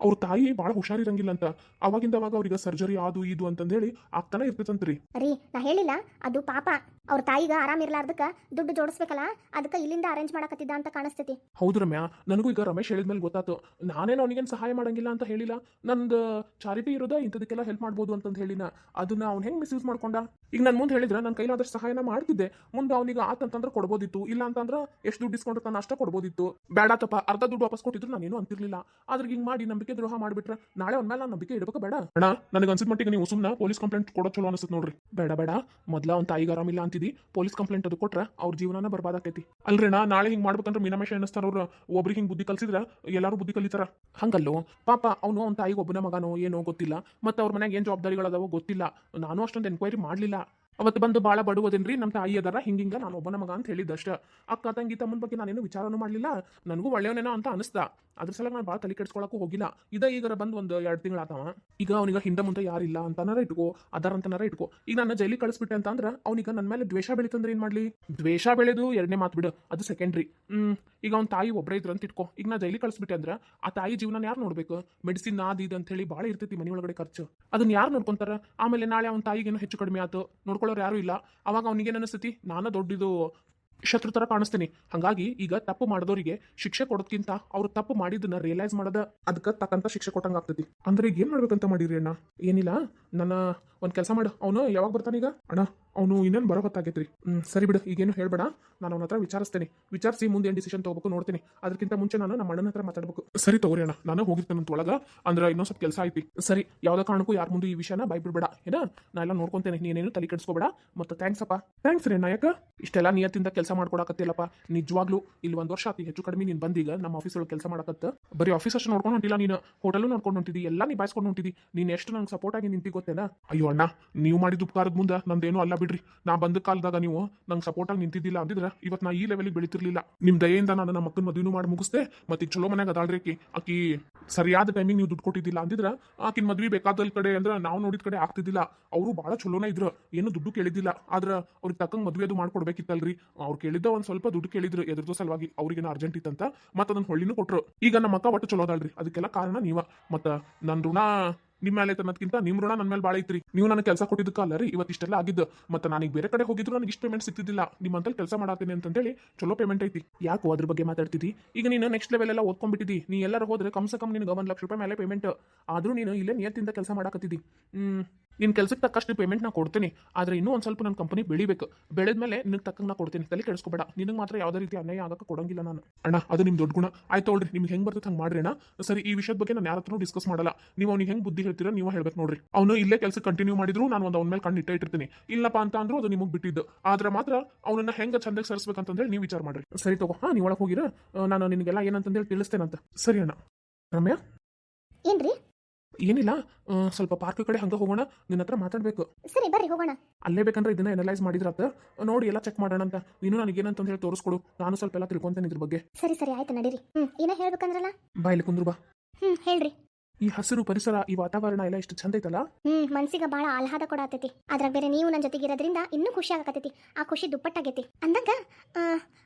ಅವ್ರ ತಾಯಿ ಭಾಳ ಹುಷಾರಿರಂಗಿಲ್ಲ ಅಂತ. ಅವಾಗಿಂದ ಅವಾಗ ಅವ್ರಿಗೆ ಸರ್ಜರಿ ಅದು ಇದು ಅಂತಂದೇಳಿ ಆಗ್ತಾನೆ ಇರ್ತೈತಂತ್ರಿ. ರೀ, ನಾ ಹೇಳಿಲ್ಲ, ಅದು ಪಾಪ. ಅವ್ರ ತಾಯಿಗ ಆರಾಮ್ ಇರ್ಲಾರ್ದಕ್ಕ ದುಡ್ಡು ಜೋಡಿಸ್ಬೇಕಲ್ಲ, ಅದಕ್ಕೆ ಇಲ್ಲಿಂದ ಅರೇಂಜ್ ಮಾಡಕತ್ತಿದ್ದ ಅಂತ ಕಾಣಿಸ್ತೈತಿ. ಹೌದು ರಮ್ಯಾ, ನನಗೂ ಈಗ ರಮೇಶ್ ಹೇಳಿದ್ಮೇಲೆ ಗೊತ್ತಾತು. ನಾನೇನು ಅವನಿಗೇನು ಸಹಾಯ ಮಾಡಂಗಿಲ್ಲ ಅಂತ ಹೇಳಿಲ್ಲ? ನಂದು ಚಾರಿಟಿ ಇರೋದ, ಇಂಥದಕ್ಕೆಲ್ಲ ಹೆಲ್ಪ್ ಮಾಡ್ಬೋದು ಅಂತಂದು ಹೇಳಿನ. ಅದನ್ನ ಅವ್ನು ಹೆಂಗ್ ಮಿಸ್ಯೂಸ್ ಮಾಡ್ಕೊಂಡ? ಈಗ ನಾನು ಮುಂದೆ ಹೇಳಿದ್ರೆ ನನ್ನ ಕೈಲಾದಷ್ಟು ಸಹಾಯನ ಮಾಡ್ತಿದ್ದೆ. ಮುಂದೆ ಅವನಿಗೆ ಆತಂತಂದ್ರೆ ಕೊಡ್ಬೋದಿತ್ತು. ಇಲ್ಲ ಅಂತಂದ್ರೆ ಎಷ್ಟು ದುಡ್ಡು ಇಸ್ಕೊಂಡ್ರೆ ನಾನು ಅಷ್ಟ ಕೊಡ್ಬೋದಿತ್ತು. ಬೇಡಾತಪ್ಪ ಅರ್ಧ ದುಡ್ಡು ವಾಪಸ್ ಕೊಟ್ಟಿದ್ರು ನಾನೇನು ಅಂತಿರ್ಲಿಲ್ಲ. ಆದ್ರೆ ಹಿಂಗೆ ಮಾಡಿ ನಂಬಿಕೆ ದ್ರೋಹ ಮಾಡಿಬಿಟ್ರೆ ನಾಳೆ ಒಂದ್ಮೇಲೆ ನಾನು ನಂಬಿಕೆ ಇಡಬೇಕು ಬೇಡ. ಅಣ್ಣ, ನನಗೆ ಅನ್ಸಿದ ಮಟ್ಟಿಗೆ ನೀವು ಸುಮ್ಮನೆ ಪೊಲೀಸ್ ಕಂಪ್ಲೇಂಟ್ ಕೊಡೋ ಚಲೋ ಅನಿಸುತ್ತೆ ನೋಡ್ರಿ. ಬೇಡ ಬೇಡ. ಮೊದ್ಲ ಅವ್ನ ತಾಯಿಗೆ ಆರಾಮಿಲ್ಲ ಅಂತಿದಿ ಪೊಲೀಸ್ ಕಂಪ್ಲೇಂಟ್ ಅದು ಕೊಟ್ರೆ ಅವ್ರ ಜೀವನನ ಬರ್ಬಾದಾಕೈತಿ ನಾ ನಾಳೆ ಹಿಂಗ್ ಮಾಡ್ಬೇಕಂದ್ರೆ ಮೀನಾಮೇಶ ಅವ್ರು. ಒಬ್ರಿಗೆ ಹಿಂಗ್ ಬುದ್ಧಿ ಕಲ್ಸಿದ್ರ ಎಲ್ಲಾರು ಬುದ್ಧಿ ಕಲಿತಾರ. ಹಂಗಲ್ಲೋ, ಪಾಪ ಅವನು ಅವ್ನ ತಾಯಿಗೆ ಒಬ್ಬನ ಮಗನೋ ಏನೋ ಗೊತ್ತಿಲ್ಲ, ಮತ್ತೆ ಅವ್ರ ಮನೆಗೆ ಏನ್ ಜವಾಬ್ದಾರಿಗಳದಾವೋ ಗೊತ್ತಿಲ್ಲ. ನಾನು ಅಷ್ಟೊಂದು ಎನ್ಕ್ವೈರಿ ಮಾಡ್ಲಿಲ್ಲ. ಅವತ್ತು ಬಂದು ಭಾಳ ಬಡುವುದೇನ್ರಿ? ನಮ್ಮ ತಾಯಿ ಅದಾರ, ಹಿಂಗಿಂಗ ನಾನು ಒಬ್ಬನ ಮಗ ಅಂತ ಹೇಳಿದ್ದಷ್ಟ. ಅಕ್ಕ ತಂಗಿ ತಮ್ಮನ ಬಗ್ಗೆ ನಾನೇನು ವಿಚಾರನೂ ಮಾಡಲಿಲ್ಲ. ನನಗೂ ಒಳ್ಳೆಯವನೇನೋ ಅಂತ ಅನಿಸ್ತ. ಅದ್ರ ಸಲ ನಾನು ಭಾಳ ತಲೆ ಕೆಡ್ಸ್ಕೊಳಕ್ಕೂ ಹೋಗಿಲ್ಲ. ಇದ ಈಗ ಬಂದು ಒಂದು ಎರಡು ತಿಂಗಳಾತವ ಈಗ ಅವನಿಗೆ ಹಿಂದೆ ಮುಂದೆ ಯಾರಿಲ್ಲ ಅಂತನಾರ ಇಟ್ಕೋ, ಅದರ ಅಂತನಾರ ಇಟ್ಕೋ. ಈಗ ನನ್ನ ಜೈಲಿ ಕಳಿಸ್ಬಿಟ್ಟೆ ಅಂತ ಅಂದ್ರೆ ಅವನಿಗೆ ನನ್ನ ಮೇಲೆ ದ್ವೇಷ ಬೆಳೀತಂದ್ರೆ ಏನು ಮಾಡ್ಲಿ? ದ್ವೇಷ ಬೆಳೆದು ಎರಡನೇ ಮಾತು ಬಿಡು. ಅದು ಸೆಕೆಂಡ್ರಿ ಹ್ಮ್, ಈಗ ಅವ್ನ ತಾಯಿ ಒಬ್ಬರೇ ಇದ್ರು ಅಂತ ಇಟ್ಕೋ. ಈಗ ನಾ ಜೈಲಿ ಕಳಿಸ್ಬಿಟ್ಟೆ ಅಂದ್ರೆ ಆ ತಾಯಿ ಜೀವನ ಯಾರು ನೋಡ್ಬೇಕು? ಮೆಡಿಸಿನ್ ಅದು ಇದು ಅಂತ ಹೇಳಿ ಭಾಳ ಇರ್ತೈತಿ ಮನೆ ಒಳಗಡೆ ಖರ್ಚು. ಅದನ್ನ ಯಾರು ನೋಡ್ಕೊಂತಾರ? ಆಮೇಲೆ ನಾಳೆ ಅವ್ನ ತಾಯಿಗೇನು ಹೆಚ್ಚು ಕಡಿಮೆ ಆಯ್ತು ನೋಡ್ಕೊಳ್ಳೋರು ಯಾರು ಇಲ್ಲ. ಅವಾಗ ಅವನಿಗೆ ಅನಿಸ್ತೈತಿ? ನಾನು ದೊಡ್ಡದು ಶತ್ರು ಥರ ಕಾಣಿಸ್ತೀನಿ. ಹಾಗಾಗಿ ಈಗ ತಪ್ಪು ಮಾಡಿದವರಿಗೆ ಶಿಕ್ಷೆ ಕೊಡೋದ್ಕಿಂತ ಅವ್ರು ತಪ್ಪು ಮಾಡಿದ್ದನ್ನ ರಿಯಲೈಸ್ ಮಾಡೋದ ಅದಕ್ಕೆ ತಕ್ಕಂತ ಶಿಕ್ಷೆ ಕೊಟ್ಟಂಗೆ ಆಗ್ತೈತಿ. ಅಂದ್ರೆ ಈಗ ಏನು ಮಾಡ್ಬೇಕಂತ ಮಾಡಿರಿ ಅಣ್ಣ? ಏನಿಲ್ಲ. ನನ್ನ ಒಂದು ಕೆಲಸ ಮಾಡು. ಅವನು ಯಾವಾಗ ಬರ್ತಾನೀಗ ಅಣ್ಣ ಅವನು ಇನ್ನೇನು ಬರೋ ಹೊತ್ತಾಗೈತ್ರಿ ಹ್ಞೂ ಸರಿ ಬಿಡು, ಈಗೇನು ಹೇಳಬೇಡ. ನಾನು ಅವನ ಹತ್ರ ವಿಚಾರಿಸ್ತೇನೆ. ವಿಚಾರಿಸಿ ಮುಂದೆ ಏನು ಡಿಸಿಷನ್ ತಗೋಬೇಕು ನೋಡ್ತೀನಿ. ಅದಕ್ಕಿಂತ ಮುಂಚೆ ನಾನು ನಮ್ಮ ಅಣ್ಣನ ಹತ್ರ ಮಾತಾಡ್ಬೇಕು. ಸರಿ ತಗೋರಿ ಅಣ್ಣ, ನಾನು ಹೋಗಿರ್ತೇನೆ ಒಳಗ. ಅಂದ್ರೆ ಇನ್ನೊಂದು ಸ್ವಲ್ಪ ಕೆಲಸ ಐತಿ. ಸರಿ, ಯಾವ್ದೋ ಕಾರಣಕ್ಕೂ ಯಾರ ಮುಂದೆ ಈ ವಿಷಯನ ಬೈಬಿಡ್ಬೇಡ ಏನ? ನಾ ಎಲ್ಲ ನೋಡ್ಕೊಂತೇನೆ, ನೀನೇನು ತಲೆ ಕೆಡಿಸ್ಕೋಬೇಡ. ಮತ್ತೆ ಥ್ಯಾಂಕ್ಸ್ ಅಪ್ಪ. ಥ್ಯಾಂಕ್ಸ್ ರೀ ನಾಯಕ ಇಷ್ಟೆಲ್ಲ ನಿಯತ್ತಿಂದ ಕೆಲಸ ಮಾಡ್ಕೊಡಕತ್ತಿಲ್ಲಪ್ಪ. ನಿಜವಾಗ್ಲೂ ಇಲ್ಲಿ ಒಂದು ವರ್ಷ ಆತಿ, ಹೆಚ್ಚು ಕಡಿಮೆ ನೀನು ಬಂದೀಗ ನಮ್ಮ ಆಫೀಸ್ ಒಳಗೆ ಕೆಲಸ ಮಾಡಕತ್ತ. ಬರೀ ಆಫೀಸ್ ಅಷ್ಟು ನೋಡ್ಕೊಂಡು ಹೊಂಟಿಲ್ಲ ನೀನು. ಹೋಟೆಲ್ ನೋಡ್ಕೊಂಡು ಹೊಂಟಿದಿ, ಎಲ್ಲ ನೀ ಬಾಯ್ಸ್ಕೊಂಡು ಹೊಂಟಿದಿ. ನೀನು ಎಷ್ಟು ನಂಗೆ ಸಪೋರ್ಟ್ ಆಗಿ ನಿಂತಿ ಗೊತ್ತೇನಾ? ಅಯ್ಯೋ ಅಣ್ಣ, ನೀವು ಮಾಡಿದ ಉಪಕಾರದ ಮುಂದೆ ನಂದೇನು ಅಲ್ಲ ಬಿಡ್ರಿ. ನಾ ಬಂದ ಕಾಲದಾಗ ನೀವು ನಂಗೆ ಸಪೋರ್ಟ್ ಆಗಿ ನಿಂತಿದ್ದಿಲ್ಲ ಅಂದಿದ್ರೆ ಇವತ್ತು ನಾ ಈ ಲೆವೆಲಿಗೆ ಬೆಳಿತಿರ್ಲಿಲ್ಲ. ನಿಮ್ ದಯೆಯಿಂದ ನಾನು ನಮ್ಮ ಮಕ್ಕನ ಮದುವೆನೂ ಮಾಡಿ ಮುಗಿಸ್ದೆ ಮತ್ತೆ ಚಲೋ ಮನ್ಯಾಗ ಅದಾಳ್ರಿ ಆಕಿ. ಆಕಿ ಸರಿಯಾದ ಟೈಮಿಗೆ ನೀವು ದುಡ್ಡು ಕೊಟ್ಟಿದ್ದಿಲ್ಲ ಅಂದಿದ್ರೆ ಆಕಿನ ಮದ್ವಿ ಬೇಕಾದ ಕಡೆ ಅಂದ್ರೆ ನಾವು ನೋಡಿದ ಕಡೆ ಆಗ್ತಿದ್ದಿಲ್ಲ. ಅವರು ಬಹಳ ಚಲೋನ ಇದ್ರು, ಏನು ದುಡ್ಡು ಕೇಳಿದ್ದಿಲ್ಲ. ಆದ್ರೆ ಅವ್ರಿಗೆ ತಕ್ಕಂಗೆ ಮದುವೆ ಅದು ಮಾಡ್ಕೊಡ್ಬೇಕಿತ್ತಲ್ರಿ. ಅವ್ರು ಕೇಳಿದ್ದ ಒಂದು ಸ್ವಲ್ಪ ದುಡ್ಡು ಕೇಳಿದ್ರು ಎದ್ರದ್ದು ಸಲುವಾಗಿ ಅವ್ರಿಗೇನು ಅರ್ಜೆಂಟ್ ಇತ್ತಂತ ಮತ್ತೆ ಅದನ್ನ ಹೊಳ್ಳಿನೂ ಕೊಟ್ರು. ಈಗ ನಮ್ಮ ಅಕ್ಕ ಒಟ್ಟು ಚಲೋ ಅದಾಳ್ರಿ. ಅದಕ್ಕೆಲ್ಲ ಕಾರಣ ನೀವ. ಮತ್ತ ನನ್ನ ಋಣ ನಿಮ್ಮ ಮೇಲೆ ನಿಮ್ಮ ಋಣ ನನ್ನ ಮೇಲೆ ಭಾಳ ಐತ್ರಿ. ನೀವು ನನಗೆ ಕೆಲಸ ಕೊಟ್ಟಿದ್ದಕ್ಕ ಅಲ್ಲ ರೀ ಇವತ್ತು ಇಷ್ಟೆಲ್ಲ ಆಗಿದ್ದು. ಮತ್ತೆ ನಾನೀಗ ಬೇರೆ ಕಡೆ ಹೋಗಿದ್ರು ನನಗೆ ಇಷ್ಟು ಪೇಮೆಂಟ್ ಸಿಗ್ತಿದ್ದಿಲ್ಲ. ನಿಮ್ಮ ಕೆಲಸ ಕೆಲಸ ಅಂತ ಹೇಳಿ ಚಲೋ ಪೇಮೆಂಟ್ ಐತಿ. ಯಾಕೋ ಅದ್ರ ಬಗ್ಗೆ ಮಾತಾಡ್ತಿದ್ದಿ ಈಗ ನೀನು ನೆಕ್ಸ್ಟ್ ಲೆವೆಲ್ ಎಲ್ಲ ಓದ್ಕೊಂಡ್ಬಿಟ್ಟಿದ್ದಿ ನೀ ಎಲ್ಲರೂ ಹೋದ್ರೆ ಕಮ್ಸೆ ಕಮ್ ನಿನಗೆ ಒಂದು ಲಕ್ಷ ರೂಪಾಯಿ ಮೇಲೆ ಪೇಮೆಂಟ್ ಆದ್ರೂ ನೀನು ಇಲ್ಲೇ ನಿಯತ್ತಿಂದ ಕೆಲಸ ಮಾಡಾಕತ್ತಿದ್ದಿ ನಿನ್ನ ಕೆಲಸಕ್ಕೆ ತಕ್ಕಷ್ಟು ಪೇಮೆಂಟ್ ನಾ ಕೊಡ್ತೀನಿ, ಆದರೆ ಇನ್ನೂ ಒಂದು ಸ್ವಲ್ಪ ನನ್ನ ಕಂಪನಿ ಬೆಳಿಬೇಕು. ಬೆಳೆದ್ಮೇಲೆ ನಿನಗೆ ತಕ್ಕಂಗೆ ನಾ ಕೊಡ್ತೀನಿ ತಲೆ ಕೆಡಿಸ್ಕೋಬೇಡ ನಿನಗೆ ಮಾತ್ರ ಯಾವುದೇ ರೀತಿ ಅನ್ಯಾಯ ಆಗಕ್ಕೆ ಕೊಡಂಗಿಲ್ಲ ನಾನು. ಅಣ್ಣ, ಅದು ನಿಮ್ಮ ದೊಡ್ಡ ಗುಣ. ಆಯ್ತು ನೋಡ್ರಿ ನಿಮ್ಗೆ ಹೆಂಗೆ ಬರ್ತದೆ ಹಂಗೆ ಮಾಡ್ರಿ ಅಣ್ಣ. ಸರಿ, ಈ ವಿಷಯದ ಬಗ್ಗೆ ನಾನು ಯಾರ ಹತ್ರನೂ ಡಿಸ್ಕಸ್ ಮಾಡಲ್ಲ. ನೀವು ಅವ್ನಿಗೆ ಹೆಂಗೆ ಬುದ್ಧಿ ಹೇಳ್ತೀರಾ ನೀವು ಹೇಳ್ಬೇಕು ನೋಡ್ರಿ. ಅವನು ಇಲ್ಲೇ ಕೆಲಸ ಕಂಟಿನ್ಯೂ ಮಾಡಿದ್ರು, ನಾನು ಒಂದು ಅವ್ನ ಮೇಲೆ ಕಣ್ಣು ಇಟ್ಟ ಇಟ್ಟಿರ್ತೀನಿ. ಇಲ್ಲಪ್ಪ ಅಂತ ಅಂದ್ರೂ ಅದು ನಿಮಗೆ ಬಿಟ್ಟಿದ್ದು. ಆದ್ರೆ ಮಾತ್ರ ಅವನನ್ನ ಹೆಂಗೆ ಚಂದಕ್ಕೆ ಸರಿಸ್ಬೇಕಂತಂದೇಳಿ ನೀವು ವಿಚಾರ ಮಾಡ್ರಿ. ಸರಿ ತಗೋ, ಹಾಂ, ನೀವು ಒಳಗೆ ಹೋಗಿರ. ನಾನು ನಿನಗೆಲ್ಲ ಏನಂತಂದೇಳಿ ಅಂತ ಸರಿ ಅಣ್ಣ. ರಮ್ಯಾ? ಏನ್ರಿ? ಏನಿಲ್ಲ ಸ್ವಲ್ಪ ಪಾರ್ಕ್ ಕಡೆ ಹಂಗೆ ಹೋಗೋಣ ನಿನ್ನ ಹತ್ರ ಮಾತಾಡಬೇಕು. ಸರಿ ಬರ್ರಿ ಹೋಗೋಣ. ಅಲ್ಲೇ ಬೇಕಂದ್ರೆ ಇದನ್ನ ಎನಲೈಸ್ ಮಾಡಿದ್ರಾತ ನೋಡಿ ಎಲ್ಲ ಚೆಕ್ ಮಾಡೋಣ ಅಂತ. ನೀನು ನನಗೇನಂತ ಹೇಳಿ ತೋರಿಸ್ಕೊಡು. ನಾನು ಸ್ವಲ್ಪ ಎಲ್ಲ ತಿಳ್ಕೊಂತೇನೆ ಇದ್ರ ಬಗ್ಗೆ. ಸರಿ ಸರಿ ಆಯ್ತು ನಡೀರಿ. ಹ್ಮ್ ಏನ ಹೇಳ್ಬೇಕಂದ್ರಲ್ಲ? ಬಾಯಲ್ಲಿ ಕುಂದ್ರು ಬಾ. ಹ್ಮ್ ಹೇಳ್ರಿ. ಈ ಹಸಿರು ಪರಿಸರ ಈ ವಾತಾವರಣ ಎಲ್ಲ ಎಷ್ಟು ಚಂದ ಐತಲ್ಲ? ಹ್ಮ್ ಮನ್ಸಿಗೆ ಬಹಳ ಆಹ್ಲಾದ ಕೊಡತೈತಿ ಅದ್ರಾಗ ಬೇರೆ ನೀವು ನನ್ನ ಜೊತೆಗೆ ಇರೋದ್ರಿಂದ ಇನ್ನೂ ಖುಷಿ ಆಗಕತ್ತೈತಿ. ಆ ಖುಷಿ ದುಪ್ಪಟ್ಟಾಗೈತಿ. ಅಂದಂಗ ಆ,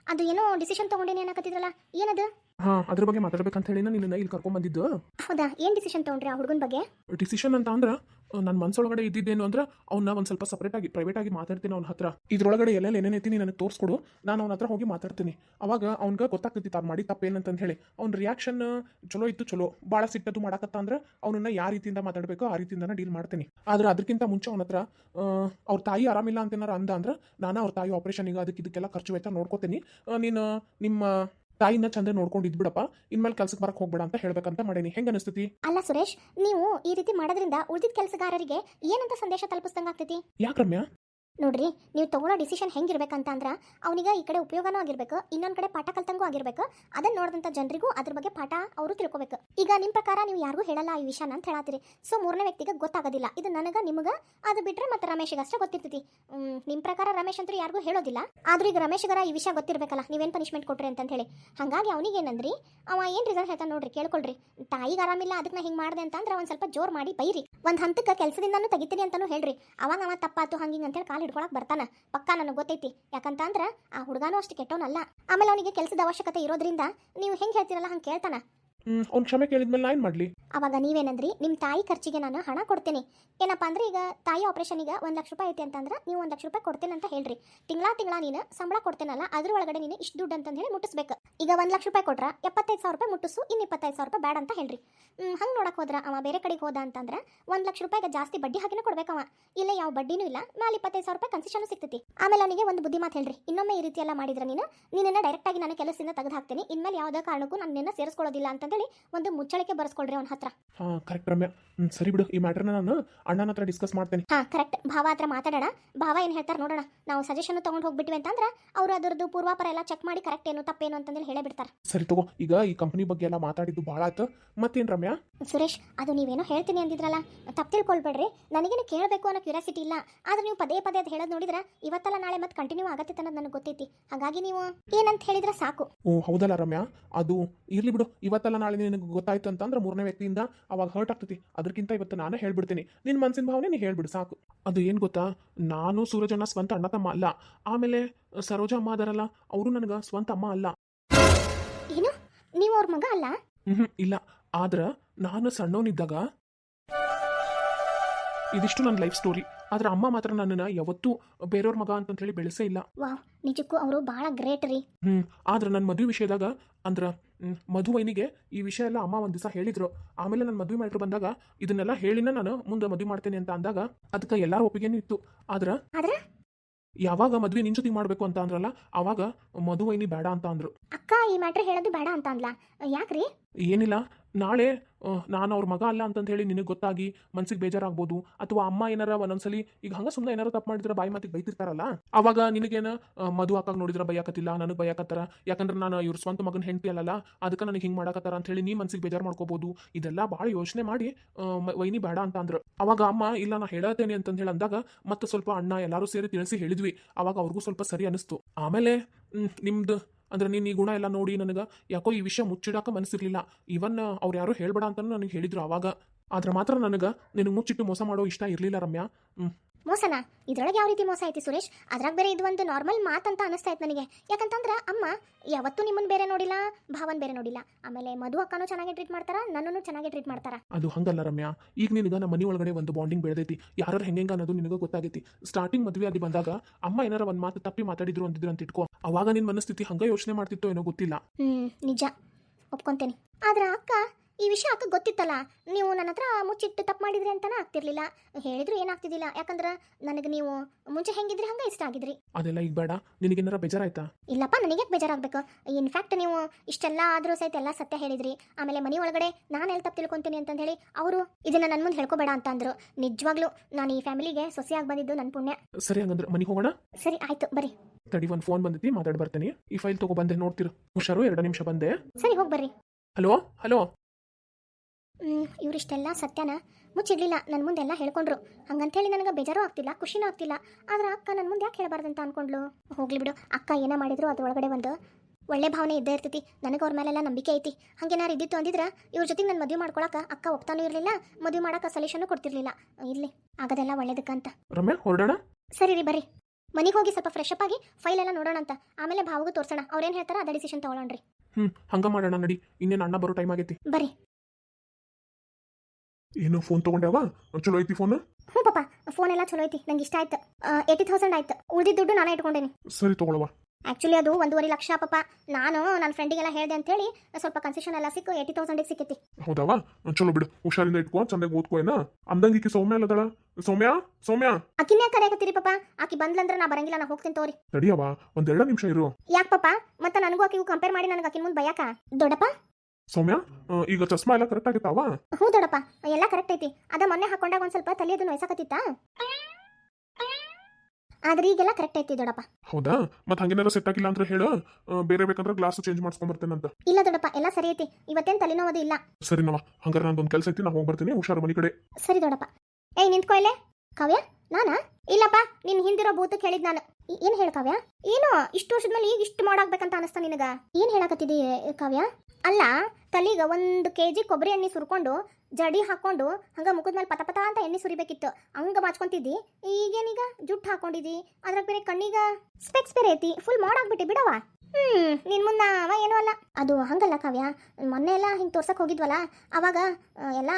ಅದು ಏನೋ ಡಿಸಿಷನ್ ತಗೊಂಡೇನಿ ಅನ್ನಕತ್ತಿದ್ರಲ್ಲ ಏನದು? ಹಾ ಅದ್ರ ಬಗ್ಗೆ ಮಾತಾಡ್ಬೇಕಂತ ಹೇಳಿ ನಿನ್ನ ಇಲ್ಲಿ ಕರ್ಕೊಂಡ್ ಬಂದಿದ್ದು ಹೌದಾ? ಏನ್ ಡಿಸಿಷನ್ ತಗೊಂಡ್ರಿ ಆ ಹುಡುಗನ ಬಗ್ಗೆ? ಡಿಸಿಷನ್ ಅಂತ ಅಂದ್ರೆ ನನ್ನ ಮನ್ಸೊಳಗಡೆ ಇದ್ದಿದ್ದೇನು ಅಂದ್ರೆ ಅವ್ನ ಒಂದು ಸ್ವಲ್ಪ ಸಪ್ರೇಟಾಗಿ ಪ್ರೈವೇಟಾಗಿ ಮಾತಾಡ್ತೀನಿ ಅವ್ನ ಹತ್ರ. ಇದ್ರೊಳಗಡೆ ಎಲ್ಲ ಏನೇನೈತಿ ನನಗೆ ತೋರಿಸ್ಕೊಡು. ನಾನು ಅವನ ಹತ್ರ ಹೋಗಿ ಮಾತಾಡ್ತೀನಿ. ಅವಾಗ ಅವ್ನಿಗೆ ಗೊತ್ತಾಗ್ತೈತಿ ತಾನು ಮಾಡಿ ತಪ್ಪೇನಂತಂದು ಹೇಳಿ. ಅವ್ನ ರಿಯಾಕ್ಷನ್ ಚಲೋ ಇತ್ತು ಚಲೋ. ಭಾಳ ಸಿಟ್ಟದ್ದು ಮಾಡಾಕತ್ತ ಅಂದ್ರೆ ಅವನನ್ನ ಯಾವ ರೀತಿಯಿಂದ ಮಾತಾಡಬೇಕು ಆ ರೀತಿಯಿಂದ ಡೀಲ್ ಮಾಡ್ತೀನಿ. ಆದ್ರೆ ಅದಕ್ಕಿಂತ ಮುಂಚೆ ಅವನ ಹತ್ರ ಅವ್ರ ತಾಯಿ ಆರಾಮಿಲ್ಲ ಅಂತ ಏನಾರ ಅಂದ ಅಂದ್ರೆ ನಾನು ಅವ್ರ ತಾಯಿ ಆಪರೇಷನ್ಗೆ ಅದಕ್ಕೆ ಇದಕ್ಕೆಲ್ಲ ಖರ್ಚು ವೆಚ್ಚ ನೋಡ್ಕೋತೀನಿ. ನೀನು, ನಿಮ್ಮ ತಾಯಿನ ಚಂದ ನೋಡ್ಕೊಂಡು ಇದ್ಬಿಡಪ್ಪ ಇನ್ಮೇಲೆ ಕೆಲಸಕ್ಕೆ ಬರಕ್ ಹೋಗ್ಬೇಡ ಅಂತ ಹೇಳ್ಬೇಕಂತ ಮಾಡೇನಿ. ಹೆಂಗ ಅನಿಸ್ತತಿ? ಅಲ್ಲ ಸುರೇಶ್ ನೀವು ಈ ರೀತಿ ಮಾಡೋದ್ರಿಂದ ಉಳಿದಿದ್ದ ಕೆಲಸಗಾರರಿಗೆ ಏನಂತ ಸಂದೇಶ ತಲುಪಿಸ್ದಂಗೆ ಆಗ್ತೈತಿ? ಯಾಕೆ ರಮ್ಯಾ? ನೋಡ್ರಿ, ನೀವು ತೊಗೊಳ್ಳೋ ಡಿಸಿಷನ್ ಹೆಂಗಿರ್ಬೇಕಂತ ಅಂದ್ರೆ ಅವನಿಗೆ ಈ ಕಡೆ ಉಪಯೋಗನೂ ಆಗಿರ್ಬೇಕು, ಇನ್ನೊಂದು ಕಡೆ ಪಾಠ ಕಲ್ತಂಗೂ ಆಗಿರ್ಬೇಕು ಅದನ್ನ ನೋಡಿದಂಥ ಜನರಿಗೂ ಅದ್ರ ಬಗ್ಗೆ ಪಾಠ ಅವರು ತಿಳ್ಕೊಬೇಕು. ಈಗ ನಿಮ್ಮ ಪ್ರಕಾರ ನೀವು ಯಾರಿಗೂ ಹೇಳಲ್ಲ ಈ ವಿಷಯನ ಅಂತ ಹೇಳತ್ತೀರಿ. ಸೊ ಮೂರನೇ ವ್ಯಕ್ತಿಗೆ ಗೊತ್ತಾಗೋದಿಲ್ಲ. ಇದು ನನಗೆ, ನಿಮಗೆ, ಅದು ಬಿಟ್ಟರೆ ಮತ್ತೆ ರಮೇಶ್ಗೆ ಅಷ್ಟೇ ಗೊತ್ತಿರ್ತೈತಿ. ನಿಮ್ಮ ಪ್ರಕಾರ ರಮೇಶ್ ಅಂತೂ ಯಾರಿಗೂ ಹೇಳೋದಿಲ್ಲ. ಆದ್ರೂ ಈಗ ರಮೇಶ್ಗರ ಈ ವಿಷಯ ಗೊತ್ತಿರಬೇಕಲ್ಲ, ನೀವೇನು ಪನಿಷ್ಮೆಂಟ್ ಕೊಟ್ರಿ ಅಂತ ಹೇಳಿ. ಹಾಗಾಗಿ ಅವನಿಗೆ ಏನಂದ್ರಿ, ಅವ ಏನು ರೀಸನ್ ಹೇಳ್ತಾನೆ ನೋಡ್ರಿ, ಕೇಳ್ಕೊಳ್ರಿ. ತಾಯಿಗೆ ಆರಾಮಿಲ್ಲ ಅದಕ್ಕೆ ನಾ ಹಿಂಗೆ ಮಾಡಿದೆ ಅಂತಂದ್ರೆ ಒಂದು ಸ್ವಲ್ಪ ಜೋರು ಮಾಡಿ ಬೈರಿ. ಒಂದು ಹಂತಕ್ಕೆ ಕೆಲಸದಿಂದನೂ ತೆಗಿತೀನಿ ಅಂತಾನು ಹೇಳ್ರಿ. ಅವಾಗ ಅವ ತಪ್ಪಾತು ಹಂಗಿಂಗ್ ಅಂತೇಳಿ ಕಾಲು ಹಿಡ್ಕೊಳಕ್ ಬರ್ತಾನ. ಪಕ್ಕ ನನಗೆ ಗೊತ್ತೈತಿ. ಯಾಕಂತಂದ್ರೆ ಆ ಹುಡುಗಾನು ಅಷ್ಟು ಕೆಟ್ಟವನಲ್ಲ. ಆಮೇಲೆ ಅವನಿಗೆ ಕೆಲಸದ ಅವಶ್ಯಕತೆ ಇರೋದ್ರಿಂದ ನೀವು ಹೆಂಗೆ ಹೇಳ್ತೀರಲ್ಲ ಹಂಗೆ ಕೇಳ್ತಾನ. ಅವ್ನು ಕ್ಷಮೆ ಕೇಳಿದ್ಮೇಲೆ ನಾ ಏನು ಮಾಡಲಿ? ಅವಾಗ ನೀವೇನಂದ್ರಿ? ನಿಮ್ಮ ತಾಯಿ ಖರ್ಚಿಗೆ ನಾನು ಹಣ ಕೊಡ್ತೇನೆ. ಏನಪ್ಪ ಅಂದ್ರೆ ಈಗ ತಾಯಿ ಆಪರೇಷನ್ ಈಗ ಒಂದ್ ಲಕ್ಷ ರೂಪಾಯಿ ಐತಿ ಅಂತಂದ್ರೆ ನೀವು ಒಂದ್ ಲಕ್ಷ ರೂಪಾಯಿ ಕೊಡ್ತೇನೆ ಅಂತ ಹೇಳ್ರಿ. ತಿಂಗಳ ತಿಂಗಳ ನೀನು ಸಂಬಳ ಕೊಡ್ತೇನಲ್ಲ ಅದ್ರ ಒಳಗಡೆ ನೀನು ಇಷ್ಟು ದುಡ್ಡು ಅಂತ ಹೇಳಿ ಮುಟ್ಟಿಸ್ಬೇಕು. ಈಗ ಒಂದ್ ಲಕ್ಷ ರೂಪಾಯಿ ಕೊಟ್ರ ಎಪ್ಪತ್ತೈದು ಸಾವಿರ ರೂಪಾಯಿ ಮುಟ್ಟಿಸು, ಇನ್ ಇಪ್ಪತ್ತೈದು ಸಾವಿರ ರೂಪಾಯಿ ಬೇಡ ಅಂತ ಹೇಳ್ರಿ. ಹಂಗೆ ನೋಡಕ್ ಹೋದ್ರ ಅವ ಬೇರೆ ಕಡೆಗೆ ಹೋದ ಅಂತಂದ್ರ ಒಂದ್ ಲಕ್ಷ ರೂಪಾಯಿಗೆ ಜಾಸ್ತಿ ಬಡ್ಡಿ ಹಾಕಿನ ಕೊಡ್ಬೇಕವ ಇಲ್ಲ ಯಾವ ಬಡ್ಡಿನೂ ಇಲ್ಲ ಮೇಲೆ ಇಪ್ಪತ್ತೈದು ಸಾವಿರ ರೂಪಾಯಿ ಕನ್ಸೆಷನ್ ಸಿಗ್ತೈತಿ. ಆಮೇಲೆ ಅವನಿಗೆ ಒಂದು ಬುದ್ಧಿ ಮಾತು ಹೇಳ್ರಿ. ಇನ್ನೊಮ್ಮೆ ಈ ರೀತಿ ಎಲ್ಲ ಮಾಡಿದ್ರೆ ನೀನು ನಿನ್ನ ಡೈರೆಕ್ಟ್ ಆಗಿ ನಾನು ಕೆಲಸದಿಂದ ತೆಗೆದು ಹಾಕ್ತೀನಿ. ಇನ್ಮೇಲೆ ಯಾವುದೇ ಕಾರಣಕ್ಕೂ ನನ್ನ ಸೇರಿಸ್ಕೊಳ್ಳೋದಿಲ್ಲ ಅಂತಂದೇಳಿ ಒಂದು ಮುಚ್ಚಳಿಕೆ ಬರ್ಸ್ಕೊಳ್ರಿ ಅವನ ಹತ್ರ. ಹಾ ಕರೆಕ್ಟ್ ರಮ್ಯಾ. ಸರಿ ಬಿಡು. ಈ ಮ್ಯಾಟ್ರನ್ನ ನಾನು ಅಣ್ಣನ ಹತ್ರ ಡಿಸ್ಕಸ್ ಮಾಡ್ತೇನೆ. ಹಾ ಕರೆಕ್ಟ್ ಭಾವ ಹತ್ರ ಮಾತಾಡೋಣ. ಭಾವ ಏನು ಹೇಳ್ತಾರೆ ನೋಡೋಣ. ನಾವು ಸಜೆಷನ್ ತಗೊಂಡ್ ಹೋಗ್ಬಿಟ್ವಿ ಅಂತಂದ್ರೆ ಅವರು ಅದರದ್ದು ಪೂರ್ವಾಪರ ಎಲ್ಲ ಚೆಕ್ ಮಾಡಿ ಕರೆಕ್ಟ್ ಏನು ತಪ್ಪೇನು ಅಂತಂದೇಳಿ ಹೇಳೇ ಬಿಡ್ತಾರ. ಸರಿ ತಗೋ. ಈಗ ಈ ಕಂಪನಿ ಬಗ್ಗೆ ಎಲ್ಲ ಮಾತಾಡಿದ್ದು ಭಾಳ ಆಯ್ತು ಮತ್ತೇನು ರಮ್ಯಾ? ಸುರೇಶ್ ಅದು ನೀವೇನೋ ಹೇಳ್ತೀನಿ ಅಂದಿದ್ರಲ್ಲ. ತಪ್ಪು ತಿಳ್ಕೊಳ್ಬೇಡ್ರಿ. ನನಗೇನು ಕೇಳಬೇಕು ಅನ್ನೋ ಕ್ಯೂರಿಯಾಸಿಟಿ ಇಲ್ಲ. ಆದ್ರೆ ನೀವು ಪದೇ ಪದೇ ಅದು ಹೇಳೋದು ನೋಡಿದ್ರ ಇವತ್ತಲ್ಲ ನಾಳೆ ಮತ್ತೆ ಕಂಟಿನ್ಯೂ ಆಗತ್ತೆ ಅನ್ನೋದು ನನಗೆ ಗೊತ್ತೈತಿ. ಹಾಗಾಗಿ ನೀವು ಏನಂತ ಹೇಳಿದ್ರೆ ಸಾಕು. ಓ ಹೌದಲ್ಲ ರಮ್ಯಾ. ಅದು ಇರ್ಲಿ ಬಿಡು. ಇವತ್ತೆಲ್ಲ ನಾಳೆ ನಿನಗೆ ಗೊತ್ತಾಯ್ತು ಅಂತಂದ್ರೆ ಮೂರನೇ ವ್ಯಕ್ತಿಯಿಂದ ಅವಾಗ ಹರ್ಟ್ ಆಗ್ತೈತಿ. ಅದಕ್ಕಿಂತ ಇವತ್ತು ನಾನು ಹೇಳ್ಬಿಡ್ತೀನಿ. ನಿನ್ನ ಮನಸ್ಸಿನ ಭಾವನೆ ನೀ ಹೇಳ್ಬಿಡು ಸಾಕು. ಅದು ಏನು ಗೊತ್ತಾ? ನಾನು ಸೂರಜಣ್ಣ ಸ್ವಂತ ಅಣ್ಣ ತಮ್ಮ ಅಲ್ಲ. ಆಮೇಲೆ ಸರೋಜ ಅಮ್ಮ ಅದಾರಲ್ಲ ಅವರು ನನಗೆ ಸ್ವಂತ ಅಮ್ಮ ಅಲ್ಲ. ಏನು? ನೀವು ಅವ್ರ ಮಗ ಅಲ್ಲ? ಹ್ಞೂ ಇಲ್ಲ. ಆದ್ರೆ ನಾನು ಸಣ್ಣವನಿದ್ದಾಗ ಇದಿಷ್ಟು ನನ್ನ ಲೈಫ್ ಸ್ಟೋರಿ ಆದ್ರೆ ಅಮ್ಮ ಮಾತ್ರ ನನ್ನನ್ನು ಯಾವತ್ತೂ ಬೇರೆಯವ್ರ ಮಗ ಅಂತಂತ ಹೇಳಿ ಬೆಳೆಸೇ ಇಲ್ಲ. ವಾವ್ ನಿಜಕ್ಕೂ ಅವರು ಬಹಳ ಗ್ರೇಟ್ ರೀ. ಹ್ಮ್ ಆದ್ರೆ ನನ್ನ ಮದುವೆ ವಿಷಯದಾಗ ಅಂದ್ರೆ ಮಧುವೈನಿಗೆ ಈ ವಿಷಯ ಎಲ್ಲ ಅಮ್ಮ ಒಂದು ದಿವಸ ಹೇಳಿದ್ರು. ಆಮೇಲೆ ನನ್ನ ಮದುವೆ ಮಾಡಿದ್ರು ಬಂದಾಗ ಇದನ್ನೆಲ್ಲ ಹೇಳಿನ ನಾನು ಮುಂದೆ ಮದುವೆ ಮಾಡ್ತೇನೆ ಅಂತ ಅಂದಾಗ ಅದಕ್ಕೆ ಎಲ್ಲರ ಒಪ್ಪಿಗೆನೂ ಇತ್ತು. ಆದ್ರೆ? ಯಾವಾಗ ಮದುವೆ ನಿನ್ ಜೊತೆ ಮಾಡಬೇಕು ಅಂತ ಅಂದ್ರಲ್ಲ ಅವಾಗ ಮಧುವೈನಿ ಬೇಡ ಅಂತ ಅಂದ್ರು. ಅಕ್ಕ ಈ ಮ್ಯಾಟ್ರ್ ಹೇಳೋದು ಬೇಡ ಅಂತ ಅಂದ್ಲ? ಯಾಕ್ರಿ? ಏನಿಲ್ಲ ನಾಳೆ ನಾನು ಅವ್ರ ಮಗ ಅಲ್ಲ ಅಂತಂತ ಹೇಳಿ ನಿನಗೆ ಗೊತ್ತಾಗಿ ಮನ್ಸಿಗೆ ಬೇಜಾರಾಗ್ಬೋದು. ಅಥವಾ ಅಮ್ಮ ಏನಾರ ಒಂದೊಂದ್ಸಲಿ, ಈಗ ಹಂಗ ಸುಮ್ಮನೆ ಏನಾರ ತಪ್ಪು ಮಾಡಿದ್ರೆ ಬಾಯಿ ಮಾತಿಗೆ ಬೈತಿರ್ತಾರಲ್ಲ? ಅವಾಗ ನಿನಗೇನು ಮಧು ಹಾಕಾಗ ನೋಡಿದ್ರೆ ಬೈಯಾಕತ್ತಿಲ್ಲ, ನನಗೆ ಬೈಯಾಕತ್ತಾರ? ಯಾಕಂದ್ರೆ ನಾನು ಇವ್ರ ಸ್ವಂತ ಮಗನ ಹೆಂಡತಿ ಅಲ್ಲಲ್ಲ, ಅದಕ್ಕೆ ನನಗೆ ಹಿಂಗೆ ಮಾಡಕತ್ತಾರ ಅಂತ ಹೇಳಿ ನೀ ಮನ್ಸಿಗೆ ಬೇಜಾರು ಮಾಡ್ಕೋಬಹುದು ಇದೆಲ್ಲ ಭಾಳ ಯೋಚನೆ ಮಾಡಿ ವೈನಿ ಬೇಡ ಅಂತ ಅಂದ್ರು. ಅವಾಗ ಅಮ್ಮ, ಇಲ್ಲ ನಾ ಹೇಳತ್ತೇನೆ ಅಂತಂದು ಹೇಳಿ ಅಂದಾಗ ಮತ್ತೆ ಸ್ವಲ್ಪ ಅಣ್ಣ ಎಲ್ಲರೂ ಸೇರಿ ತಿಳಿಸಿ ಹೇಳಿದ್ವಿ. ಅವಾಗ ಅವ್ರಿಗೂ ಸ್ವಲ್ಪ ಸರಿ ಅನಿಸ್ತು. ಆಮೇಲೆ ನಿಮ್ದು ಅಂದ್ರೆ ನೀನು ಈ ಗುಣ ಎಲ್ಲ ನೋಡಿ ನನಗೆ ಯಾಕೋ ಈ ವಿಷಯ ಮುಚ್ಚಿಡಾಕ ಮನಸ್ಸಿರ್ಲಿಲ್ಲ. ಇವನ್ ಅವ್ರು ಯಾರು ಹೇಳ್ಬೇಡ ಅಂತ ನನಗೆ ಹೇಳಿದ್ರು ಆವಾಗ ಆದ್ರೆ ಮಾತ್ರ ನನಗೆ ನಿನಗೆ ಮುಚ್ಚಿಟ್ಟು ಮೋಸ ಮಾಡೋ ಇಷ್ಟ ಇರಲಿಲ್ಲ ರಮ್ಯಾ. ಮೋಸನ? ಇದ್ರೊಳಗೆ ಯಾವ ರೀತಿ ಮೋಸ ಐತಿ ಸುರೇಶ್? ಅದ್ರಾಗ ಬೇರೆ ಇದು ಒಂದು ನಾರ್ಮಲ್ ಮಾತಂತ ಅನಿಸ್ತಾ ಇತ್ತು ನನಗೆ. ಯಾಕಂತಂದ್ರೆ ಅಮ್ಮ ಯಾವತ್ತೂ ನಿಮ್ಮನ್ನ ಬೇರೆ ನೋಡಿಲ್ಲ ಭಾವನ್ ಬೇರೆ ನೋಡಿಲ್ಲ. ಆಮೇಲೆ ಮಧು ಅಕ್ಕನು ಚೆನ್ನಾಗಿ ಟ್ರೀಟ್ ಮಾಡ್ತಾರ ನನ್ನನ್ನು ಚೆನ್ನಾಗಿ ಟ್ರೀಟ್ ಮಾಡ್ತಾರ. ಅದು ಹಂಗಲ್ಲ ರಮ್ಯಾ. ಈಗ ನಿನಗ ನಮ್ಮ ಮನೆ ಒಳಗಡೆ ಒಂದು ಬಾಂಡಿಂಗ್ ಬೆಳೆದೈತಿ. ಯಾರು ಹೆಂಗೆ ಅನ್ನೋದು ನಿನಗೆ ಗೊತ್ತಾಗೈತಿ. ಸ್ಟಾರ್ಟಿಂಗ್ ಮದುವೆ ಆಗಿ ಬಂದಾಗ ಅಮ್ಮ ಏನಾರ ಒಂದು ಮಾತು ತಪ್ಪಿ ಮಾತಾಡಿದ್ರು ಅಂತಿದ್ರು ಅಂತ ಇಟ್ಕೋ. ಅವಾಗ ನಿನ್ನ ಮನಸ್ಥಿತಿ ಹಂಗ ಯೋಚನೆ ಮಾಡ್ತಿತ್ತೋ ಏನೋ ಗೊತ್ತಿಲ್ಲ. ಹ್ಮ್ ನಿಜ. ಒಪ್ಕೊಂತೇನೆ. ಆದ್ರ ಅಕ್ಕ ಈ ವಿಷಯ ಅಕ್ಕ ಗೊತ್ತಿತ್ತಲ್ಲ. ನೀವು ನನ್ನ ಹತ್ರ ಮುಚ್ಚಿಟ್ಟು ತಪ್ಪು ಮಾಡಿದ್ರಿ ಅಂತಾನೆ ಆಗ್ತಿರ್ಲಿಲ್ಲ. ಹೇಳಿದ್ರು ಏನಾಗ್ತಿದ್ದಿಲ್ಲ. ಯಾಕಂದ್ರೆ ನನಗೆ ನೀವು ಮುಂಚೆ ಹೆಂಗಿದ್ರಿ ಹಂಗೆ ಇಷ್ಟ ಆಗಿದ್ರಿ. ಅದೆಲ್ಲ ಈಗ ಬೇಡ. ನಿನಗೇನಾರ ಬೇಜಾರಾಯ್ತಾ? ಇಲ್ಲಪ್ಪ ನನಗೆ ಬೇಜಾರಾಗಬೇಕು? ಇನ್ಫ್ಯಾಕ್ಟ್ ನೀವು ಇಷ್ಟೆಲ್ಲ ಆದರೂ ಸಹಿತ ಎಲ್ಲ ಸತ್ಯ ಹೇಳಿದ್ರಿ. ಆಮೇಲೆ ಮನೆ ಒಳಗಡೆ ನಾನು ಎಲ್ಲಿ ತಪ್ಪು ತಿಳ್ಕೊತೀನಿ ಅಂತಂದು ಹೇಳಿ ಅವರು ಇದನ್ನ ನನ್ನ ಮುಂದೆ ಹೇಳ್ಕೊಬೇಡ ಅಂತ ಅಂದ್ರು. ನಿಜವಾಗ್ಲೂ ನಾನು ಈ ಫ್ಯಾಮಿಲಿಗೆ ಸೊಸೆಯಾಗಿ ಬಂದಿದ್ದು ನನ್ನ ಪುಣ್ಯ. ಸರಿ ಹಂಗಂದ್ರೆ ಮನೆಗೆ ಹೋಗೋಣ? ಸರಿ ಆಯ್ತು ಬರ್ರಿ. ತಡಿ ಒಂದು ಫೋನ್ ಬಂದೈತಿ ಮಾತಾಡಿ ಬರ್ತೀನಿ. ಈ ಫೈಲ್ ತಗೋ ಬಂದೆ ನೋಡ್ತಿರು. ಹುಷಾರು ಎರಡು ನಿಮಿಷ ಬಂದೆ. ಸರಿ ಹೋಗಿ ಬರ್ರಿ. ಹಲೋ ಹಲೋ ಇವರಿಷ್ಟೆಲ್ಲ ಸತ್ಯನ ಮುಚ್ಚಿಡ್ಲಿಲ್ಲ. ನನ್ನ ಮುಂದೆ ಎಲ್ಲ ಹೇಳ್ಕೊಂಡ್ರು. ಹಂಗಂತೇಳಿ ನನಗೆ ಬೇಜಾರು ಆಗ್ತಿಲ್ಲ ಖುಷಿನೂ ಆಗ್ತಿಲ್ಲ. ಆದ್ರೆ ಅಕ್ಕ ನನ್ನ ಮುಂದೆ ಯಾಕೆ ಹೇಳಬಾರ್ದಂತ ಅನ್ಕೊಂಡ್ಲು ಹೋಗ್ಲಿ ಬಿಡು. ಅಕ್ಕ ಏನ ಮಾಡಿದ್ರು ಅದ್ರೊಳಗಡೆ ಒಂದು ಒಳ್ಳೆ ಭಾವನೆ ಇದ್ದೇ ಇರ್ತೈತಿ. ನನಗೆ ಅವ್ರ ಮೇಲೆಲ್ಲ ನಂಬಿಕೆ ಐತಿ. ಹಂಗೇನಾರು ಇದ್ದಿತ್ತು ಅಂದಿದ್ರೆ ಇವ್ರ ಜೊತೆಗೆ ನನ್ನ ಮದುವೆ ಮಾಡ್ಕೊಳಕ ಅಕ್ಕ ಒಪ್ತಾನೂ ಇರಲಿಲ್ಲ ಮದುವೆ ಮಾಡಕ್ಕೆ ಸಲ್ಯೂಷನ್ ಕೊಡ್ತಿರ್ಲಿಲ್ಲ. ಇಲ್ಲಿ ಆಗದೆಲ್ಲ ಒಳ್ಳೇದಕ್ಕಂತ ರಮ್ಯಾ ಹೊರಡೋಣ ಸರಿ ರೀ ಬರ್ರಿ. ಮನೆಗೆ ಹೋಗಿ ಸ್ವಲ್ಪ ಫ್ರೆಶ್ ಅಪ್ ಆಗಿ ಫೈಲ್ ಎಲ್ಲ ನೋಡೋಣ ಅಂತ. ಆಮೇಲೆ ಭಾವಗೂ ತೋರ್ಸೋಣ. ಅವ್ರೇನು ಹೇಳ್ತಾರ ಅದ ಡಿಸಿಷನ್ ತಗೊಳ್ಳೋಣ್ರಿ ಹ್ಮ್ ಹಂಗ ಮಾಡೋಣ ನಡಿ. ಇನ್ನೇನು ಅಣ್ಣ ಬರೋ ಟೈಮ್ ಆಗೈತಿ. ಬರ್ರಿ. ಏನು ಫೋನ್ ತಗೊಂಡ್ಯಾವ ಚಲೋ ಐತಿ ಫೋನ್ ಹ್ಞೂ ಪಾಪ ಫೋನ್ ಎಲ್ಲ ಚಲೋ ಐತಿ ನಂಗೆ ಇಷ್ಟ ಆಯ್ತು. ಏಯ್ಟಿ ತೌಸಂಡ್ ಆಯ್ತು. ಉಳಿದಿದ್ದ ದುಡ್ಡು ನಾನೇ ಇಟ್ಕೊಂಡೇನಿ. ಸರಿ ತಗೊಳವ ಆ್ಯಕ್ಚುಲಿ ಅದು ಒಂದೂವರೆ ಲಕ್ಷ ಪಪ್ಪ ನಾನು ನನ್ನ ಫ್ರೆಂಡಿಗೆಲ್ಲ ಹೇಳಿದೆ ಅಂತೇಳಿ ಸ್ವಲ್ಪ ಕನ್ಸೆಷನ್ ಎಲ್ಲ ಸಿಕ್ಕು ಏಯ್ಟಿ ತೌಸಂಡಿಗೆ ಸಿಕ್ಕೈತಿ. ಹೌದವ ಚಲೋ ಬಿಡು ಹುಷಾರಿಂದ ಇಟ್ಕೋ ಚಂದಾಗ ಓದ್ಕೋ ಏನ ಅಂದಂಗಿಕ್ಕೆ ಸೌಮ್ಯ ಅಲ್ಲದಳ? ಸೌಮ್ಯ? ಸೌಮ್ಯ? ಆಕಿನ್ನೇ ಕರೆಯಕತ್ತೀರಿ ಪಾಪ? ಆಕಿ ಬಂದ್ಲಂದ್ರೆ ನಾ ಬರಂಗಿಲ್ಲ ನಾ ಹೋಗ್ತೀನಿ ತೋರಿ. ತಡಿಯವ ಒಂದೆರಡು ನಿಮಿಷ ಇರು. ಯಾಕೆ ಪಾಪ? ಮತ್ತೆ ನನಗೂ ಆಕಿಗೂ ಕಂಪೇರ್ ಮಾಡಿ ನನಗೆ ಆಕಿನ ಮುಂದೆ ಭಯಕ ದೊಡ್ಡಪ್ಪ? ಸೌಮ್ಯ ಈಗ ಚಸ್ಮಾ ಎಲ್ಲ ಕರೆಕ್ಟ್ ಆಗಿತ್ತಾವ ಹ್ಞೂ ದೊಡಪ್ಪ ಎಲ್ಲ ಕರೆಕ್ಟ್ ಐತಿ. ಅದ ಮೊನ್ನೆ ಹಾಕೊಂಡಾಗ ಒಂದ್ ಸ್ವಲ್ಪ ತಲೆ ಅದು ನೋಯ್ಸಕತ್ತಿತ್ತ ಆದ್ರೆ ಈಗೆಲ್ಲ ಕರೆಕ್ಟ್ ಐತಿ ದೊಡಪ್ಪ. ಹೌದಾ? ಮತ್ತೆ ಹಂಗೇನಾರ ಸೆಟ್ ಆಗಿಲ್ಲ ಅಂದ್ರೆ ಹೇಳು. ಆ, ಬೇರೆ ಬೇಕಂದ್ರೆ ಗ್ಲಾಸ್ ಚೇಂಜ್ ಮಾಡ್ಸ್ಕೊಂಡ್ ಅಂತ. ಇಲ್ಲ ದೊಡಪ್ಪ ಎಲ್ಲ ಸರಿ ಐತಿ. ಇವತ್ತೇನು ತಲೆನೋವದು ಇಲ್ಲ. ಸರಿ ನವ ಹಂಗಾರೆ ನಂದೊಂದು ಕೆಲಸ ಐತಿ ನಾ ಹೋಗಿ ಬರ್ತೀನಿ ಹುಷಾರು ಮನೆ ಕಡೆ. ಸರಿ ದೊಡಪ್ಪ. ಏಯ್ ನಿಂತ್ಕೊ ಇಲ್ಲೇ. ಕಾವ್ಯ ನಾನಾ? ಇಲ್ಲಪ್ಪ ನಿನ್ ಹಿಂದಿರೋ ಭೂತಕ್ಕೆ ಹೇಳಿದ್ ನಾನು. ಈ- ಏನ್ ಹೇಳ ಕಾವ್ಯ? ಏನು ಇಷ್ಟು ವರ್ಷದ ಮೇಲೆ ಈಗ ಇಷ್ಟು ಮಾಡಾಕ್ಬೇಕಂತ ಅನಸ್ತಾ ನಿನಗ. ಏನ್ ಹೇಳಕತ್ತಿದಿ ಕಾವ್ಯ? ಅಲ್ಲ ತಲಿಗ ಒಂದು ಕೆ ಜಿ ಕೊಬ್ಬರಿ ಎಣ್ಣೆ ಸುರ್ಕೊಂಡು, ಜಡಿ ಹಾಕೊಂಡು, ಹಂಗ ಮುಖದ ಮೇಲೆ ಪತ ಪತ ಅಂತ ಎಣ್ಣೆ ಸುರಿಬೇಕಿತ್ತು. ಹಂಗ ಬಾಚ್ಕೊಂತಿದ್ದಿ ಈಗೇನೀಗ ಜುಟ್ಟು ಹಾಕೊಂಡಿದ್ದಿ. ಅದ್ರಾಗ ಬೇರೆ ಕಣ್ಣಿಗ ಸ್ಪೆಕ್ಸ್ ಬೇರೆ ಐತಿ. ಫುಲ್ ಮಾಡಾಕ್ಬಿಟ್ಟಿ ಬಿಡವ ಹ್ಮ್, ನಿನ್ ಮುನ್ನ ಅವ ಏನೂ ಅಲ್ಲ. ಅದು ಹಂಗಲ್ಲ ಕಾವ್ಯ. ಮೊನ್ನೆ ಎಲ್ಲ ಹಿಂಗೆ ತೋರ್ಸಕ್ಕೆ ಹೋಗಿದ್ವಲ್ಲ, ಅವಾಗ ಎಲ್ಲ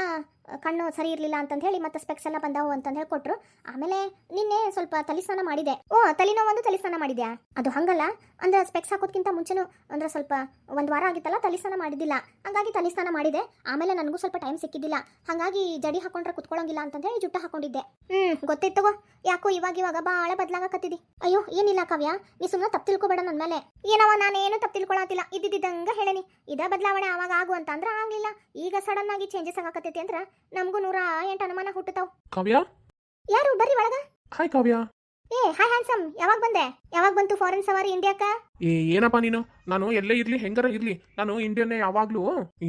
ಕಣ್ಣು ಸರಿ ಇರಲಿಲ್ಲ ಅಂತಂದು ಹೇಳಿ ಮತ್ತೆ ಸ್ಪೆಕ್ಸ್ ಎಲ್ಲ ಬಂದವು ಅಂತಂದು ಹೇಳಿ ಕೊಟ್ಟರು ಆಮೇಲೆ ನಿನ್ನೆ ಸ್ವಲ್ಪ ತಲೆ ಸ್ನಾನ ಮಾಡಿದೆ. ಓ ತಲೆನೋವು ಒಂದು ತಲೆ ಸ್ನಾನ ಮಾಡಿದ್ಯಾ? ಅದು ಹಂಗಲ್ಲ. ಅಂದ್ರೆ ಸ್ಪೆಕ್ಸ್ ಹಾಕೋದ್ಕಿಂತ ಮುಂಚೆನೂ ಅಂದ್ರೆ ಸ್ವಲ್ಪ ಒಂದು ವಾರ ಆಗಿತ್ತಲ್ಲ ತಲೆ ಸ್ನಾನ ಮಾಡಿದ್ದಿಲ್ಲ. ಹಂಗಾಗಿ ತಲೆ ಸ್ನಾನ ಮಾಡಿದೆ. ಆಮೇಲೆ ನನಗೂ ಸ್ವಲ್ಪ ಟೈಮ್ ಸಿಕ್ಕಿದ್ದಿಲ್ಲ. ಹಾಗಾಗಿ ಜಡಿ ಹಾಕೊಂಡ್ರೆ ಕುತ್ಕೊಳ್ಳೋಂಗಿಲ್ಲ ಅಂತಂದು ಹೇಳಿ ಜುಟ್ಟ ಹಾಕೊಂಡಿದ್ದೆ. ಹ್ಮ್ ಗೊತ್ತಿತ್ತಗೋ ಯಾಕೋ ಇವಾಗ ಇವಾಗ ಭಾಳ ಬದಲಾಗಕತ್ತಿದಿ. ಅಯ್ಯೋ, ಏನಿಲ್ಲ ಕಾವ್ಯ. ನೀ ಸುಮ್ಮನೆ ತಪ್ಪು ತಿಳ್ಕೊಬೇಡ ನನ್ನ ಮೇಲೆ. ಏನವ ನಾನೇನು ತಪ್ಪು ತಿಳ್ಕೊಳತಿಲ್ಲ. ಇದ್ದಿದ್ದಂಗ ಹೇಳೇನಿ. ಇದೇ ಬದಲಾವಣೆ ಆವಾಗ ಆಗು ಅಂತ ಅಂದ್ರೆ ಆಗ್ಲಿಲ್ಲ. ಈಗ ಸಡನ್ ಆಗಿ ಚೇಂಜಸ್ ಆಗಕತ್ತೈತಿ ಅಂದ್ರ ನಮಗೂ ನೂರ ಎಂಟು ಅನುಮಾನ ಹುಟ್ಟತಾವ್. ಕಾವ್ಯ? ಯಾರು? ಬರ್ರಿ ಒಳಗ. ಹಾಯ್ ಕಾವ್ಯ. ಏ ಹಾಯ್ ಹ್ಯಾನ್ಸಮ್ ಯಾವಾಗ ಬಂದೆ? ಯಾವಾಗ ಬಂತು ಫಾರಿನ್ ಸವಾರಿ ಇಂಡಿಯಾಕ ಏ ಏನಪ್ಪ ನೀನು? ನಾನು ಎಲ್ಲೇ ಇರ್ಲಿ ಹೆಂಗಾರ ಇರ್ಲಿ? ನಾನು ಇಂಡಿಯನ್ ಯಾವಾಗ್ಲೂ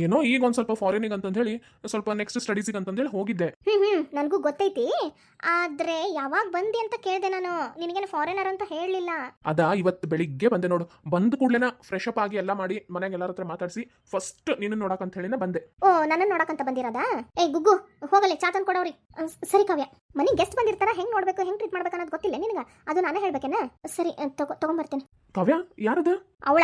ಏನೋ ಈಗ ಒಂದ್ ಸ್ವಲ್ಪ ಫಾರಿನಿಗೆ ಅಂತ ಹೇಳಿ ಸ್ವಲ್ಪ ನೆಕ್ಸ್ಟ್ ಸ್ಟಡೀಸಿಗೆ ಅಂತ ಹೇಳಿ ಹೋಗಿದ್ದೆ. ಹ್ಮ್ ಹ್ಮ್ ನನಗೂ ಗೊತ್ತೈತಿ. ಆದ್ರೆ ಯಾವಾಗ ಬಂದಿ ಅಂತ ಕೇಳಿದೆ ನಾನು. ನಿನಗೇನು ಫಾರಿನರ್ ಅಂತ ಹೇಳಲಿಲ್ಲ? ಅದ ಇವತ್ತು ಬೆಳಿಗ್ಗೆ ಬಂದೆ ನೋಡು. ಬಂದ ಕೂಡ್ಲೆನ ಫ್ರೆಶ್ ಅಪ್ ಆಗಿ ಎಲ್ಲ ಮಾಡಿ ಮನೆಗೆ ಎಲ್ಲರ ಹತ್ರ ಮಾತಾಡಿಸಿ ಫಸ್ಟ್ ನಿನ್ನ ನೋಡಕ್ ಅಂತ ಹೇಳಿನ ಬಂದೆ. ಓ ನನ್ನ ನೋಡಕಂತ ಬಂದಿರದ? ಏ ಗುಗ್ಗು ಹೋಗಲಿ ಚಾ ತಂದು ಕೊಡೋರಿ. ಸರಿ ಕಾವ್ಯ. ಮನೆಗೆ ಗೆಸ್ಟ್ ಬಂದಿರ್ತಾರ ಹೆಂಗ್ ನೋಡ್ಬೇಕು ಹೆಂಗ್ ಟ್ರೀಟ್ ಮಾಡ್ಬೇಕು ಅನ್ನೋದು ಗೊತ್ತಿಲ್ಲ ನಿನಗೆ? ಅದು ನಾನೇ ಹೇಳ್ಬೇಕೇನ? ಸರಿ ಅಹ್, ತಗೋ ತಗೊಂಬರ್ತೀನಿ. ಕಾವ್ಯ ಯಾರದ? ಅವಳ?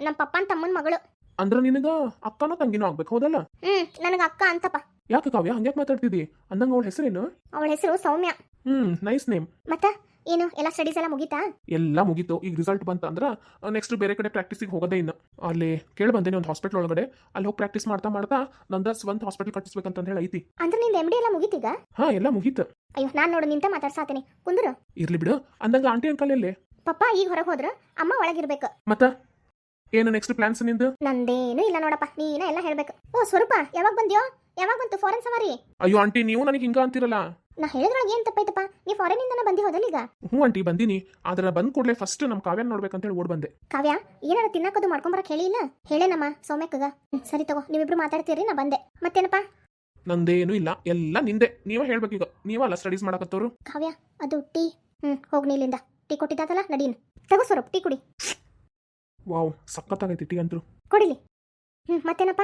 ನಮ್ಮ ಪಪ್ಪನ ತಮ್ಮನ ಮಗಳು. ಅಂದ್ರ ನಿನಗ ಅಕ್ಕನೋ ತಂಗಿನೂ ಆಗ್ಬೇಕು ಹೌದಲ್ಲ? ಹ್ಮ್ ನನಗ ಅಕ್ಕ ಅಂತಪ್ಪ. ಯಾಕೆ ಕಾವ್ಯ ಹಂಗ್ಯಾಕ್ ಮಾತಾಡ್ತಿದ್ದಿ? ಅಂದಂಗ ಅವಳ ಹೆಸರೇನು? ಅವಳ ಹೆಸರು ಸೌಮ್ಯ. ಹ್ಮ್ ನೈಸ್ ನೇಮ್ ಮತ್ತ ಏನು ಎಲ್ಲ ಸ್ಟಡೀಸ್ ಎಲ್ಲ ಮುಗೀತಾ? ಎಲ್ಲ ಮುಗೀತು. ಈಗ ರಿಸಲ್ಟ್ ಬಂತ ಅಂದ್ರ ನೆಕ್ಸ್ಟ್ ಬೇರೆ ಕಡೆ ಪ್ರಾಕ್ಟೀಸಿಗೆ ಹೋಗೋದೇ ಇನ್ನು. ಅಲ್ಲಿ ಕೇಳಿ ಬಂದೇನೆ ಒಂದು ಹಾಸ್ಪಿಟಲ್ ಒಳಗಡೆ. ಅಲ್ಲಿ ಹೋಗಿ ಪ್ರಾಕ್ಟೀಸ್ ಮಾಡ್ತಾ ಮಾಡ್ತಾ ನಂದ ಸ್ವಂತ ಹಾಸ್ಪಿಟಲ್ ಕಟ್ಟಿಸ್ಬೇಕಂತ ಹೇಳಿ ಐತಿ. ಅಂದ್ರೆ ನಿಂದ ಎಂ ಡಿ ಎಲ್ಲ ಮುಗೀತೀಗ ಹಾ ಎಲ್ಲ ಮುಗೀತು. ಅಯ್ಯೋ ನಾನು ನೋಡು ನಿಂತ ಮಾತಾಡ್ಸಾತೇನೆ. ಕುಂದ್ರು. ಇರ್ಲಿ ಬಿಡು. ಅಂದಂಗ ಆಂಟಿ ಅಂಕಲ್ ಎಲ್ಲೇ? ಪಪ್ಪ ಈಗ ಹೊರಗೆ ಹೋದ್ರ ಅಮ್ಮ ಒಳಗಿರ್ಬೇಕು. ಮತ್ತ? ಏನು ನೆಕ್ಸ್ಟ್ ಪ್ಲಾನ್ಸ್ ನಿಂದು? ನಂದೇನು ಇಲ್ಲ ನೋಡಪ್ಪ ನೀನ ಎಲ್ಲ ಹೇಳ್ಬೇಕು. ಓ ಸ್ವರೂಪ ಯಾವಾಗ ಬಂದ್ಯೋ? ಯಾವಾಗ ಬಂತು ಫಾರಿನ್ ಸವಾರಿ? ಅಯ್ಯೋ ಆಂಟಿ ನೀವು ನನಗೆ ಹಿಂಗ ಅಂತಿರಲ್ಲ? ನಾ ಹೇಳಿದ್ರೊಳಗೆ ಏನ್ ತಪ್ಪೈತಪ್ಪ ನೀ ಫಾರಿನ್ ಇಂದನ ಬಂದಿ ಹೋದಲ್ಲ ಈಗ? ಹ್ಞೂ ಆಂಟಿ ಬಂದಿನಿ. ಆದ್ರೆ ಬಂದ್ ಕೂಡಲೇ ಫಸ್ಟ್ ನಮ್ಮ ಕಾವ್ಯನ ನೋಡ್ಬೇಕಂತ ಹೇಳಿ ಓಡ್ ಬಂದೆ. ಕಾವ್ಯ ಏನಾರ ತಿನ್ನಕದು ಮಾಡ್ಕೊಂಬರಕ್ ಹೇಳಿ ಇಲ್ಲ? ಹೇಳೇನಮ್ಮ ಸೌಮ್ಯಕ್ಕಗ. ಹ್ಮ್, ಸರಿ ತಗೋ ನೀವಿಬ್ರು ಮಾತಾಡ್ತೀರಿ ನಾ ಬಂದೆ. ಮತ್ತೇನಪ್ಪ? ನಂದೇನು ಇಲ್ಲ ಎಲ್ಲ ನಿಂದೆ. ನೀವೇ ಹೇಳ್ಬೇಕೀಗ. ನೀವಲ್ಲ ಸ್ಟಡೀಸ್ ಮಾಡಕತ್ತವ್ರು? ಕಾವ್ಯ ಅದು ಟೀ. ಹ್ಮ್ ಹೋಗ್ ನೀಲಿಂದ. ಟೀ ಕೊಟ್ಟಿದ್ದಾತಲ್ಲ ನಡೀನ್. ತಗೋ ಸ್ವರೂಪ್ ಟೀ ಕುಡಿ. ವಾವ್ ಸಖತ್ತಾಗೈತಿ ಟೀ ಅಂತರು ಕೊಡಿಲಿ. ಹ್ಮ್ ಮತ್ತೇನಪ್ಪ?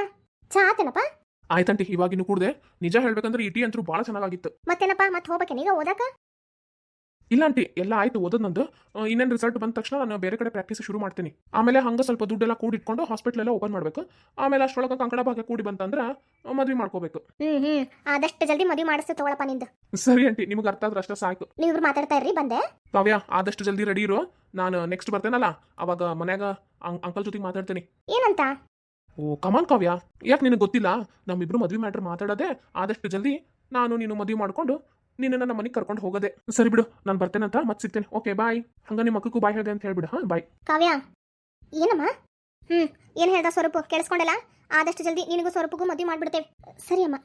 ಚಾ ಆತೇನಪ್ಪ? ಆಯ್ತಂಟಿ ಇವಾಗಿನ್ನು ಕೂಡದೆ. ನಿಜ ಹೇಳ್ಬೇಕಂದ್ರೆ ಈ ಟೀ ಅಂತರು ಭಾಳ ಚೆನ್ನಾಗಿತ್ತು ಮತ್ತೇನಪ್ಪ ಮತ್ತೆ ಹೋಗ್ಬೇಕೇನೀಗ ಓದಾಕ? ಇಲ್ಲ ಆಂಟಿ ಎಲ್ಲ ಆಯ್ತು ಓದೋದೊಂದು ನಂದು. ಇನ್ನೇನ್ ರಿಸಲ್ಟ್ ಬಂದ ತಕ್ಷಣ ನಾನು ಬೇರೆ ಕಡೆ ಪ್ರಾಕ್ಟೀಸ್ ಶುರು ಮಾಡ್ತೀನಿ. ಆಮೇಲೆ ಹಂಗೆ ಸ್ವಲ್ಪ ದುಡ್ಡೆಲ್ಲ ಕೂಡಿಟ್ಕೊಂಡು ಹಾಸ್ಪಿಟಲ್ ಎಲ್ಲ ಓಪನ್ ಮಾಡ್ಬೇಕು. ಆಮೇಲೆ ಅಷ್ಟೊಳಗೆ ಕಂಕಣ ಭಾಗ ಕೂಡಿ ಬಂತಂದ್ರ ಮದುವೆ ಮದ್ವೆ ಮಾಡ್ಕೋಬೇಕು. ಹ್ಮ್ ಹ್ಮ್. ಆದಷ್ಟು ಜಲ್ದಿ ಮದುವೆ ಮಾಡಿಸ್ತು ತಗೊಳಪ್ಪ ನಿಂದು. ಸರಿ ಆಂಟಿ ನಿಮ್ಗೆ ಅರ್ಥ ಆದ್ರೆ ಅಷ್ಟೇ ಸಾಕು. ನೀವಿಬ್ರು ಮಾತಾಡ್ತಾ ಇರ್ರಿ ಬಂದೆ. ಕಾವ್ಯ ಆದಷ್ಟು ಜಲ್ದಿ ರೆಡಿ ಇರು. ನಾನು ನೆಕ್ಸ್ಟ್ ಬರ್ತೇನಲ್ಲ ಅವಾಗ ಮನ್ಯಾಗ ಅಂಕಲ್ ಜೊತೆಗೆ ಮಾತಾಡ್ತೀನಿ. ಏನಂತ? Oh come on Kavya. ಯಾಕೆ ನಿನಗೆ ಗೊತ್ತಿಲ್ಲ? ನಮ್ಮಿಬ್ರು ಮದ್ವೆ ಮ್ಯಾಟ್ರ್ ಮಾತಾಡೋದೆ ಆದಷ್ಟು ಜಲ್ದಿ ನಾನು ನೀನು ಮದುವೆ ಮಾಡ್ಕೊಂಡು ನಿನ್ನ ನನ್ನ ಮನೆಗೆ ಕರ್ಕೊಂಡು ಹೋಗೋದೆ. ಸರಿ ಬಿಡು, ನಾನು ಬರ್ತೇನಂತ ಮತ್ತೆ ಸಿಗ್ತೇನೆ. ಓಕೆ ಬಾಯ್ ಹಂಗ ನಿಮ್ಮ ಮಕ್ಕಕ್ಕೂ ಬಾಯ್ ಹೇಳಿದೆ ಅಂತ ಹೇಳ್ಬಿಡು. ಹಾಂ ಬಾಯ್ ಕಾವ್ಯ, ಏನಮ್ಮ? ಹ್ಮ್, ಏನ್ ಹೇಳ್ದ ಸ್ವರೂಪ? ಕೇಳಿಸ್ಕೊಂಡಲ್ಲ? ಆದಷ್ಟು ಜಲ್ದಿ ನಿನಗೂ ಸ್ವರೂಪಗೂ ಮದುವೆ ಮಾಡ್ಬಿಡ್ತೇವೆ. ಸರಿ ಅಮ್ಮ.